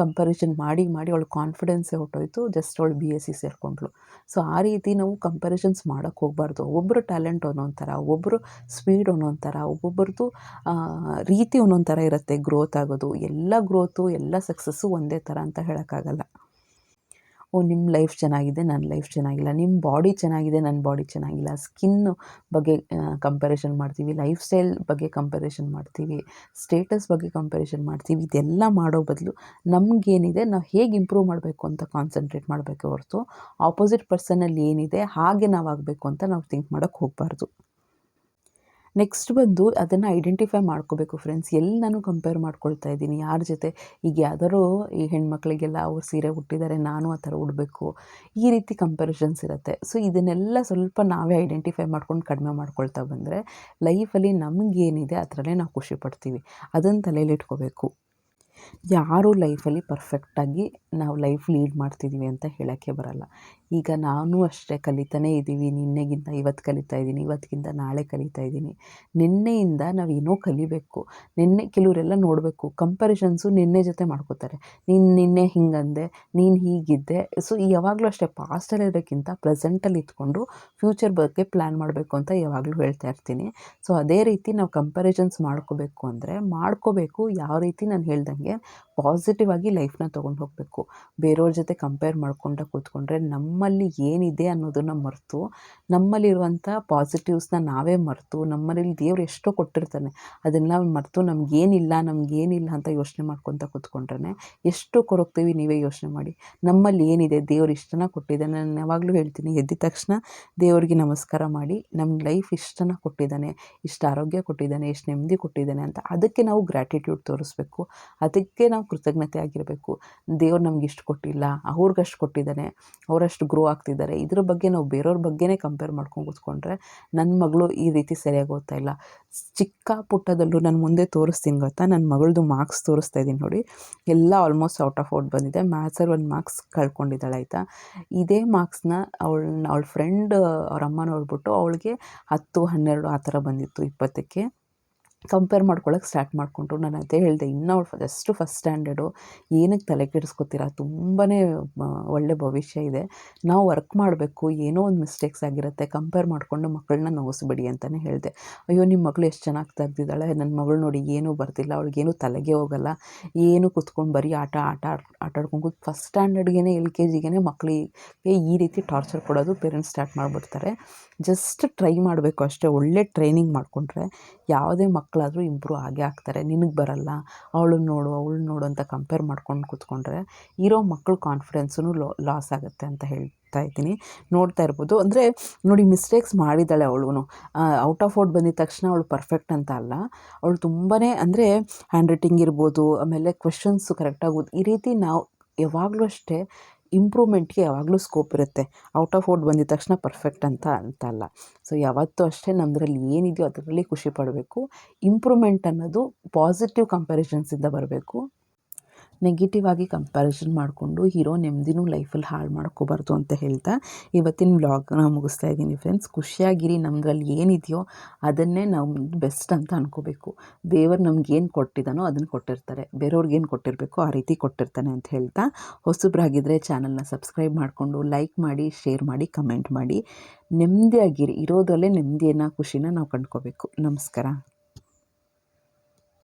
ಕಂಪ್ಯಾರಿಸನ್ ಮಾಡಿ ಮಾಡಿ ಅವಳು ಕಾನ್ಫಿಡೆನ್ಸೇ ಹೊಟ್ಟೋಯ್ತು ಜಸ್ಟ್ ಅವಳು ಬಿ ಎಸ್ ಸಿ ಸೇರಿಕೊಂಡ್ಳು. ಸೊ ಆ ರೀತಿ ನಾವು ಕಂಪ್ಯಾರಿಸನ್ಸ್ ಮಾಡೋಕ್ಕೆ ಹೋಗ್ಬಾರ್ದು. ಒಬ್ಬರು ಟ್ಯಾಲೆಂಟ್ ಒಂದೊಂದು ಥರ ಒಬ್ಬರು ಸ್ಪೀಡ್ ಒಂದೊಂದು ಥರ ಒಬ್ಬೊಬ್ರದ್ದು ರೀತಿ ಒಂದೊಂದು ಥರ ಇರುತ್ತೆ. ಗ್ರೋತ್ ಆಗೋದು, ಎಲ್ಲ ಗ್ರೋತು ಎಲ್ಲ ಸಕ್ಸಸ್ಸು ಒಂದೇ ಥರ ಅಂತ ಹೇಳೋಕ್ಕಾಗಲ್ಲ. ಓ ನಿಮ್ಮ ಲೈಫ್ ಚೆನ್ನಾಗಿದೆ ನನ್ನ ಲೈಫ್ ಚೆನ್ನಾಗಿಲ್ಲ ನಿಮ್ಮ ಬಾಡಿ ಚೆನ್ನಾಗಿದೆ ನನ್ನ ಬಾಡಿ ಚೆನ್ನಾಗಿಲ್ಲ. ಸ್ಕಿನ್ನು ಬಗ್ಗೆ ಕಂಪ್ಯಾರಿಷನ್ ಮಾಡ್ತೀವಿ ಲೈಫ್ ಸ್ಟೈಲ್ ಬಗ್ಗೆ ಕಂಪ್ಯಾರಿಷನ್ ಮಾಡ್ತೀವಿ ಸ್ಟೇಟಸ್ ಬಗ್ಗೆ ಕಂಪ್ಯಾರಿಷನ್ ಮಾಡ್ತೀವಿ, ಇದೆಲ್ಲ ಮಾಡೋ ಬದಲು ನಮಗೇನಿದೆ, ನಾವು ಹೇಗೆ ಇಂಪ್ರೂವ್ ಮಾಡಬೇಕು ಅಂತ ಕಾನ್ಸಂಟ್ರೇಟ್ ಮಾಡಬೇಕು ಹೊರತು ಆಪೋಸಿಟ್ ಪರ್ಸನಲ್ಲಿ ಏನಿದೆ, ಹಾಗೆ ನಾವು ಆಗಬೇಕು ಅಂತ ನಾವು ಥಿಂಕ್ ಮಾಡೋಕ್ಕೆ ಹೋಗಬಾರ್ದು. ನೆಕ್ಸ್ಟ್ ಬಂದು ಅದನ್ನು ಐಡೆಂಟಿಫೈ ಮಾಡ್ಕೋಬೇಕು ಫ್ರೆಂಡ್ಸ್ ಎಲ್ಲಿ ನಾನು ಕಂಪೇರ್ ಮಾಡ್ಕೊಳ್ತಾ ಇದ್ದೀನಿ? ಯಾರ ಜೊತೆ? ಈಗ ಯಾವ್ದಾರು ಈ ಹೆಣ್ಮಕ್ಳಿಗೆಲ್ಲ ಅವ್ರು ಸೀರೆ ಉಟ್ಟಿದ್ದಾರೆ, ನಾನು ಆ ಥರ ಉಡಬೇಕು. ಈ ರೀತಿ ಕಂಪ್ಯಾರಿಸನ್ಸ್ ಇರುತ್ತೆ. ಸೊ ಇದನ್ನೆಲ್ಲ ಸ್ವಲ್ಪ ನಾವೇ ಐಡೆಂಟಿಫೈ ಮಾಡ್ಕೊಂಡು ಕಡಿಮೆ ಮಾಡ್ಕೊಳ್ತಾ ಬಂದರೆ ಲೈಫಲ್ಲಿ ನಮಗೇನಿದೆ ಅದರಲ್ಲೇ ನಾವು ಖುಷಿ ಪಡ್ತೀವಿ. ಅದನ್ನು ತಲೆಯಲ್ಲಿ ಇಟ್ಕೋಬೇಕು. ಯಾರೂ ಲೈಫಲ್ಲಿ ಪರ್ಫೆಕ್ಟಾಗಿ ನಾವು ಲೈಫ್ ಲೀಡ್ ಮಾಡ್ತಿದ್ದೀವಿ ಅಂತ ಹೇಳೋಕ್ಕೆ ಬರಲ್ಲ. ಈಗ ನಾನು ಅಷ್ಟೇ ಕಲಿತಾನೇ ಇದ್ದೀವಿ, ನಿನ್ನೆಗಿಂತ ಇವತ್ತು ಕಲಿತಾ ಇದ್ದೀನಿ, ಇವತ್ತಿಗಿಂತ ನಾಳೆ ಕಲಿತಾ ಇದ್ದೀನಿ. ನಿನ್ನೆಯಿಂದ ನಾವು ಏನೋ ಕಲಿಬೇಕು, ನಿನ್ನೆ ಕೆಲವರೆಲ್ಲ ನೋಡಬೇಕು ಕಂಪ್ಯಾರಿಸನ್ಸು ನಿನ್ನೆ ಜೊತೆ ಮಾಡ್ಕೋತಾರೆ. ನೀನು ನಿನ್ನೆ ಹಿಂಗಂದೆ, ನೀನು ಹೀಗಿದ್ದೆ ಸೊ ಯಾವಾಗಲೂ ಅಷ್ಟೇ ಪಾಸ್ಟಲ್ಲಿ ಇರೋಕ್ಕಿಂತ ಪ್ರೆಸೆಂಟಲ್ಲಿ ಇದ್ಕೊಂಡು ಫ್ಯೂಚರ್ ಬಗ್ಗೆ ಪ್ಲ್ಯಾನ್ ಮಾಡಬೇಕು ಅಂತ ಯಾವಾಗಲೂ ಹೇಳ್ತಾ ಇರ್ತೀನಿ. ಸೊ ಅದೇ ರೀತಿ ನಾವು ಕಂಪ್ಯಾರಿಸನ್ಸ್ ಮಾಡ್ಕೋಬೇಕು ಅಂದರೆ ಮಾಡ್ಕೋಬೇಕು ಯಾವ ರೀತಿ ನಾನು ಹೇಳ್ದಂಗೆ ಪಾಸಿಟಿವ್ ಆಗಿ ಲೈಫ್ನ ತೊಗೊಂಡು ಹೋಗಬೇಕು. ಬೇರೆಯವ್ರ ಜೊತೆ ಕಂಪೇರ್ ಮಾಡ್ಕೊಂಡ ಕೂತ್ಕೊಂಡ್ರೆ ನಮ್ಮಲ್ಲಿ ಏನಿದೆ ಅನ್ನೋದನ್ನು ಮರೆತು, ನಮ್ಮಲ್ಲಿರುವಂಥ ಪಾಸಿಟಿವ್ಸ್ನ ನಾವೇ ಮರೆತು, ನಮ್ಮಲ್ಲಿ ದೇವ್ರು ಎಷ್ಟೋ ಕೊಟ್ಟಿರ್ತಾನೆ ಅದನ್ನೆಲ್ಲ ಮರೆತು ನಮಗೇನಿಲ್ಲ ನಮಗೇನಿಲ್ಲ ಅಂತ ಯೋಚನೆ ಮಾಡ್ಕೊತ ಕೂತ್ಕೊಂಡ್ರೆ ಎಷ್ಟು ಕೊರೋಗ್ತೀವಿ ನೀವೇ ಯೋಚನೆ ಮಾಡಿ. ನಮ್ಮಲ್ಲಿ ಏನಿದೆ, ದೇವ್ರು ಇಷ್ಟನ ಕೊಟ್ಟಿದ್ದಾನೆ. ನಾನು ಯಾವಾಗಲೂ ಹೇಳ್ತೀನಿ ಎದ್ದ ತಕ್ಷಣ ದೇವರಿಗೆ ನಮಸ್ಕಾರ ಮಾಡಿ ನಮ್ಮ ಲೈಫ್ ಇಷ್ಟನ ಕೊಟ್ಟಿದ್ದಾನೆ, ಇಷ್ಟು ಆರೋಗ್ಯ ಕೊಟ್ಟಿದ್ದಾನೆ, ಇಷ್ಟು ನೆಮ್ಮದಿ ಕೊಟ್ಟಿದ್ದಾನೆ ಅಂತ ಅದಕ್ಕೆ ನಾವು ಗ್ರ್ಯಾಟಿಟ್ಯೂಡ್ ತೋರಿಸ್ಬೇಕು, ಅದಕ್ಕೆ ನಾವು ಕೃತಜ್ಞತೆ ಆಗಿರಬೇಕು. ದೇವ್ರು ನಮ್ಗೆ ಇಷ್ಟು ಕೊಟ್ಟಿಲ್ಲ ಅವ್ರಿಗಷ್ಟು ಕೊಟ್ಟಿದ್ದಾನೆ, ಅವರಷ್ಟು ಗ್ರೋ ಆಗ್ತಿದ್ದಾರೆ, ಇದ್ರ ಬಗ್ಗೆ ನಾವು ಬೇರೆಯವ್ರ ಬಗ್ಗೆನೇ ಕಂಪೇರ್ ಮಾಡ್ಕೊಂಡು ಕೂತ್ಕೊಂಡ್ರೆ ನನ್ನ ಮಗಳು ಈ ರೀತಿ ಸರಿಯಾಗಿ ಓದ್ತಾ ಇಲ್ಲ. ಚಿಕ್ಕ ಪುಟ್ಟದಲ್ಲೂ ನಾನು ಮುಂದೆ ತೋರಿಸ್ತೀನಿ ಗೊತ್ತಾ? ನನ್ನ ಮಗಳದು ಮಾರ್ಕ್ಸ್ ತೋರಿಸ್ತಾ ಇದ್ದೀನಿ ನೋಡಿ. ಎಲ್ಲ ಆಲ್ಮೋಸ್ಟ್ ಔಟ್ ಆಫ್ ಔಟ್ ಬಂದಿದೆ. ಮ್ಯಾಥ್ಸಲ್ಲಿ ಒಂದು ಮಾರ್ಕ್ಸ್ ಕಳ್ಕೊಂಡಿದ್ದಾಳೆ ಆಯಿತಾ? ಇದೇ ಮಾರ್ಕ್ಸ್ನ ಅವಳ ಅವಳ ಫ್ರೆಂಡ್ ಅವ್ರ ಅಮ್ಮ ನೋಡ್ಬಿಟ್ಟು ಅವಳಿಗೆ ಹತ್ತು, ಹನ್ನೆರಡು ಆ ಥರ ಬಂದಿತ್ತು ಇಪ್ಪತ್ತಕ್ಕೆ. ಕಂಪೇರ್ ಮಾಡ್ಕೊಳ್ಳೋಕೆ ಸ್ಟಾರ್ಟ್ ಮಾಡಿಕೊಂಡ್ರು. ನಾನು ಅದೇ ಹೇಳಿದೆ, ಇನ್ನೂ ಅವಳು ಜಸ್ಟ್ ಫಸ್ಟ್ ಸ್ಟ್ಯಾಂಡರ್ಡು ಏನಕ್ಕೆ ತಲೆ ಕೆಡಿಸ್ಕೊತೀರಾ? ತುಂಬಾ ಒಳ್ಳೆ ಭವಿಷ್ಯ ಇದೆ. ನಾವು ವರ್ಕ್ ಮಾಡಬೇಕು, ಏನೋ ಒಂದು ಮಿಸ್ಟೇಕ್ಸ್ ಆಗಿರುತ್ತೆ ಕಂಪೇರ್ ಮಾಡಿಕೊಂಡು ಮಕ್ಕಳನ್ನ ನೋವಿಸ್ಬೇಡಿ ಅಂತಲೇ ಹೇಳಿದೆ. ಅಯ್ಯೋ ನಿಮ್ಮ ಮಗಳು ಎಷ್ಟು ಚೆನ್ನಾಗಿ ತೆಗ್ದಿದ್ದಾಳೆ? ನನ್ನ ಮಗಳು ನೋಡಿ ಏನೂ ಬರ್ತಿಲ್ಲ, ಅವಳಿಗೇನು ತಲೆಗೆ ಹೋಗಲ್ಲ. ಏನು ಕುತ್ಕೊಂಡು ಬರೀ ಆಟ ಆಟ ಆಟ ಆಡ್ಕೊಂಡು ಕೂತ್ ಫಸ್ಟ್ ಸ್ಟ್ಯಾಂಡರ್ಡ್ಗೆ ಎಲ್ ಕೆ ಜಿಗೆ ಮಕ್ಕಳಿಗೆ ಈ ರೀತಿ ಟಾರ್ಚರ್ ಕೊಡೋದು ಪೇರೆಂಟ್ಸ್ ಸ್ಟಾರ್ಟ್ ಮಾಡಿಬಿಡ್ತಾರೆ. ಜಸ್ಟ್ ಟ್ರೈ ಮಾಡಬೇಕು ಅಷ್ಟೇ. ಒಳ್ಳೆ ಟ್ರೈನಿಂಗ್ ಮಾಡಿಕೊಂಡ್ರೆ, ಯಾವುದೇ ಮಕ್ಕಳಾದರೂ ಇಂಪ್ರೂವ್ ಆಗೇ ಆಗ್ತಾರೆ. ನಿನಗೆ ಬರಲ್ಲ ಅವಳನ್ನ ನೋಡು ಅವಳನ್ನ ನೋಡು ಅಂತ ಕಂಪೇರ್ ಮಾಡ್ಕೊಂಡು ಕೂತ್ಕೊಂಡ್ರೆ ಇರೋ ಮಕ್ಕಳು ಕಾನ್ಫಿಡೆನ್ಸೂ ಲೋ ಲಾಸ್ ಆಗುತ್ತೆ ಅಂತ ಹೇಳ್ತಾ ಇದ್ದೀನಿ. ನೋಡ್ತಾ ಇರ್ಬೋದು. ಅಂದರೆ ನೋಡಿ ಮಿಸ್ಟೇಕ್ಸ್ ಮಾಡಿದ್ದಾಳೆ ಅವಳು ಔಟ್ ಆಫ್ ಔಟ್ ಬಂದಿದ ತಕ್ಷಣ ಅವಳು ಪರ್ಫೆಕ್ಟ್ ಅಂತ ಅಲ್ಲ. ಅವಳು ತುಂಬಾ ಅಂದರೆ ಹ್ಯಾಂಡ್ ರೈಟಿಂಗ್ ಇರ್ಬೋದು, ಆಮೇಲೆ ಕ್ವೆಶನ್ಸು ಕರೆಕ್ಟಾಗಿ ಈ ರೀತಿ ನಾವು ಯಾವಾಗಲೂ ಅಷ್ಟೇ ಇಂಪ್ರೂವ್ಮೆಂಟ್ಗೆ ಯಾವಾಗಲೂ ಸ್ಕೋಪ್ ಇರುತ್ತೆ. ಔಟ್ ಆಫ್ ಔಟ್ ಬಂದಿದ ತಕ್ಷಣ ಪರ್ಫೆಕ್ಟ್ ಅಂತ ಅಂತ ಅಲ್ಲ. ಸೊ, ಯಾವತ್ತೂ ಅಷ್ಟೇ ನಮ್ಮದ್ರಲ್ಲಿ ಏನಿದೆಯೋ ಅದರಲ್ಲಿ ಖುಷಿ ಪಡಬೇಕು. ಇಂಪ್ರೂವ್ಮೆಂಟ್ ಅನ್ನೋದು ಪಾಸಿಟಿವ್ ಕಂಪ್ಯಾರಿಸನ್ಸಿಂದ ಬರಬೇಕು. ನೆಗೆಟಿವ್ ಆಗಿ ಕಂಪ್ಯಾರಿಸನ್ ಮಾಡಿಕೊಂಡು ಹೀರೋ ನೆಮ್ಮದಿನೂ ಲೈಫಲ್ಲಿ ಹಾಳು ಮಾಡ್ಕೋಬಾರ್ದು ಅಂತ ಹೇಳ್ತಾ ಇವತ್ತಿನ ಬ್ಲಾಗ್ ವ್ಲಾಗ್ನ ಮುಗಿಸ್ತಾ ಇದ್ದೀನಿ ಫ್ರೆಂಡ್ಸ್ ಖುಷಿಯಾಗಿರಿ. ನಮ್ಮದ್ರಲ್ಲಿ ಏನಿದೆಯೋ ಅದನ್ನೇ ನಾವು ಬೆಸ್ಟ್ ಅಂತ ಅನ್ಕೋಬೇಕು. ದೇವರು ನಮ್ಗೆ ಏನು ಕೊಟ್ಟಿದ್ದಾನೋ ಅದನ್ನು ಕೊಟ್ಟಿರ್ತಾರೆ. ಬೇರೆಯವ್ರಿಗೆ ಏನು ಕೊಟ್ಟಿರಬೇಕು ಆ ರೀತಿ ಕೊಟ್ಟಿರ್ತಾನೆ ಅಂತ ಹೇಳ್ತಾ. ಹೊಸಬ್ರಾಗಿದ್ದರೆ ಚಾನಲ್ನ ಸಬ್ಸ್ಕ್ರೈಬ್ ಮಾಡಿಕೊಂಡು ಲೈಕ್ ಮಾಡಿ ಶೇರ್ ಮಾಡಿ ಕಮೆಂಟ್ ಮಾಡಿ. ನೆಮ್ಮದಿಯಾಗಿರಿ. ಇರೋದರಲ್ಲೇ ನೆಮ್ಮದಿಯನ್ನು, ಖುಷಿನ ನಾವು ಕಂಡ್ಕೋಬೇಕು. ನಮಸ್ಕಾರ.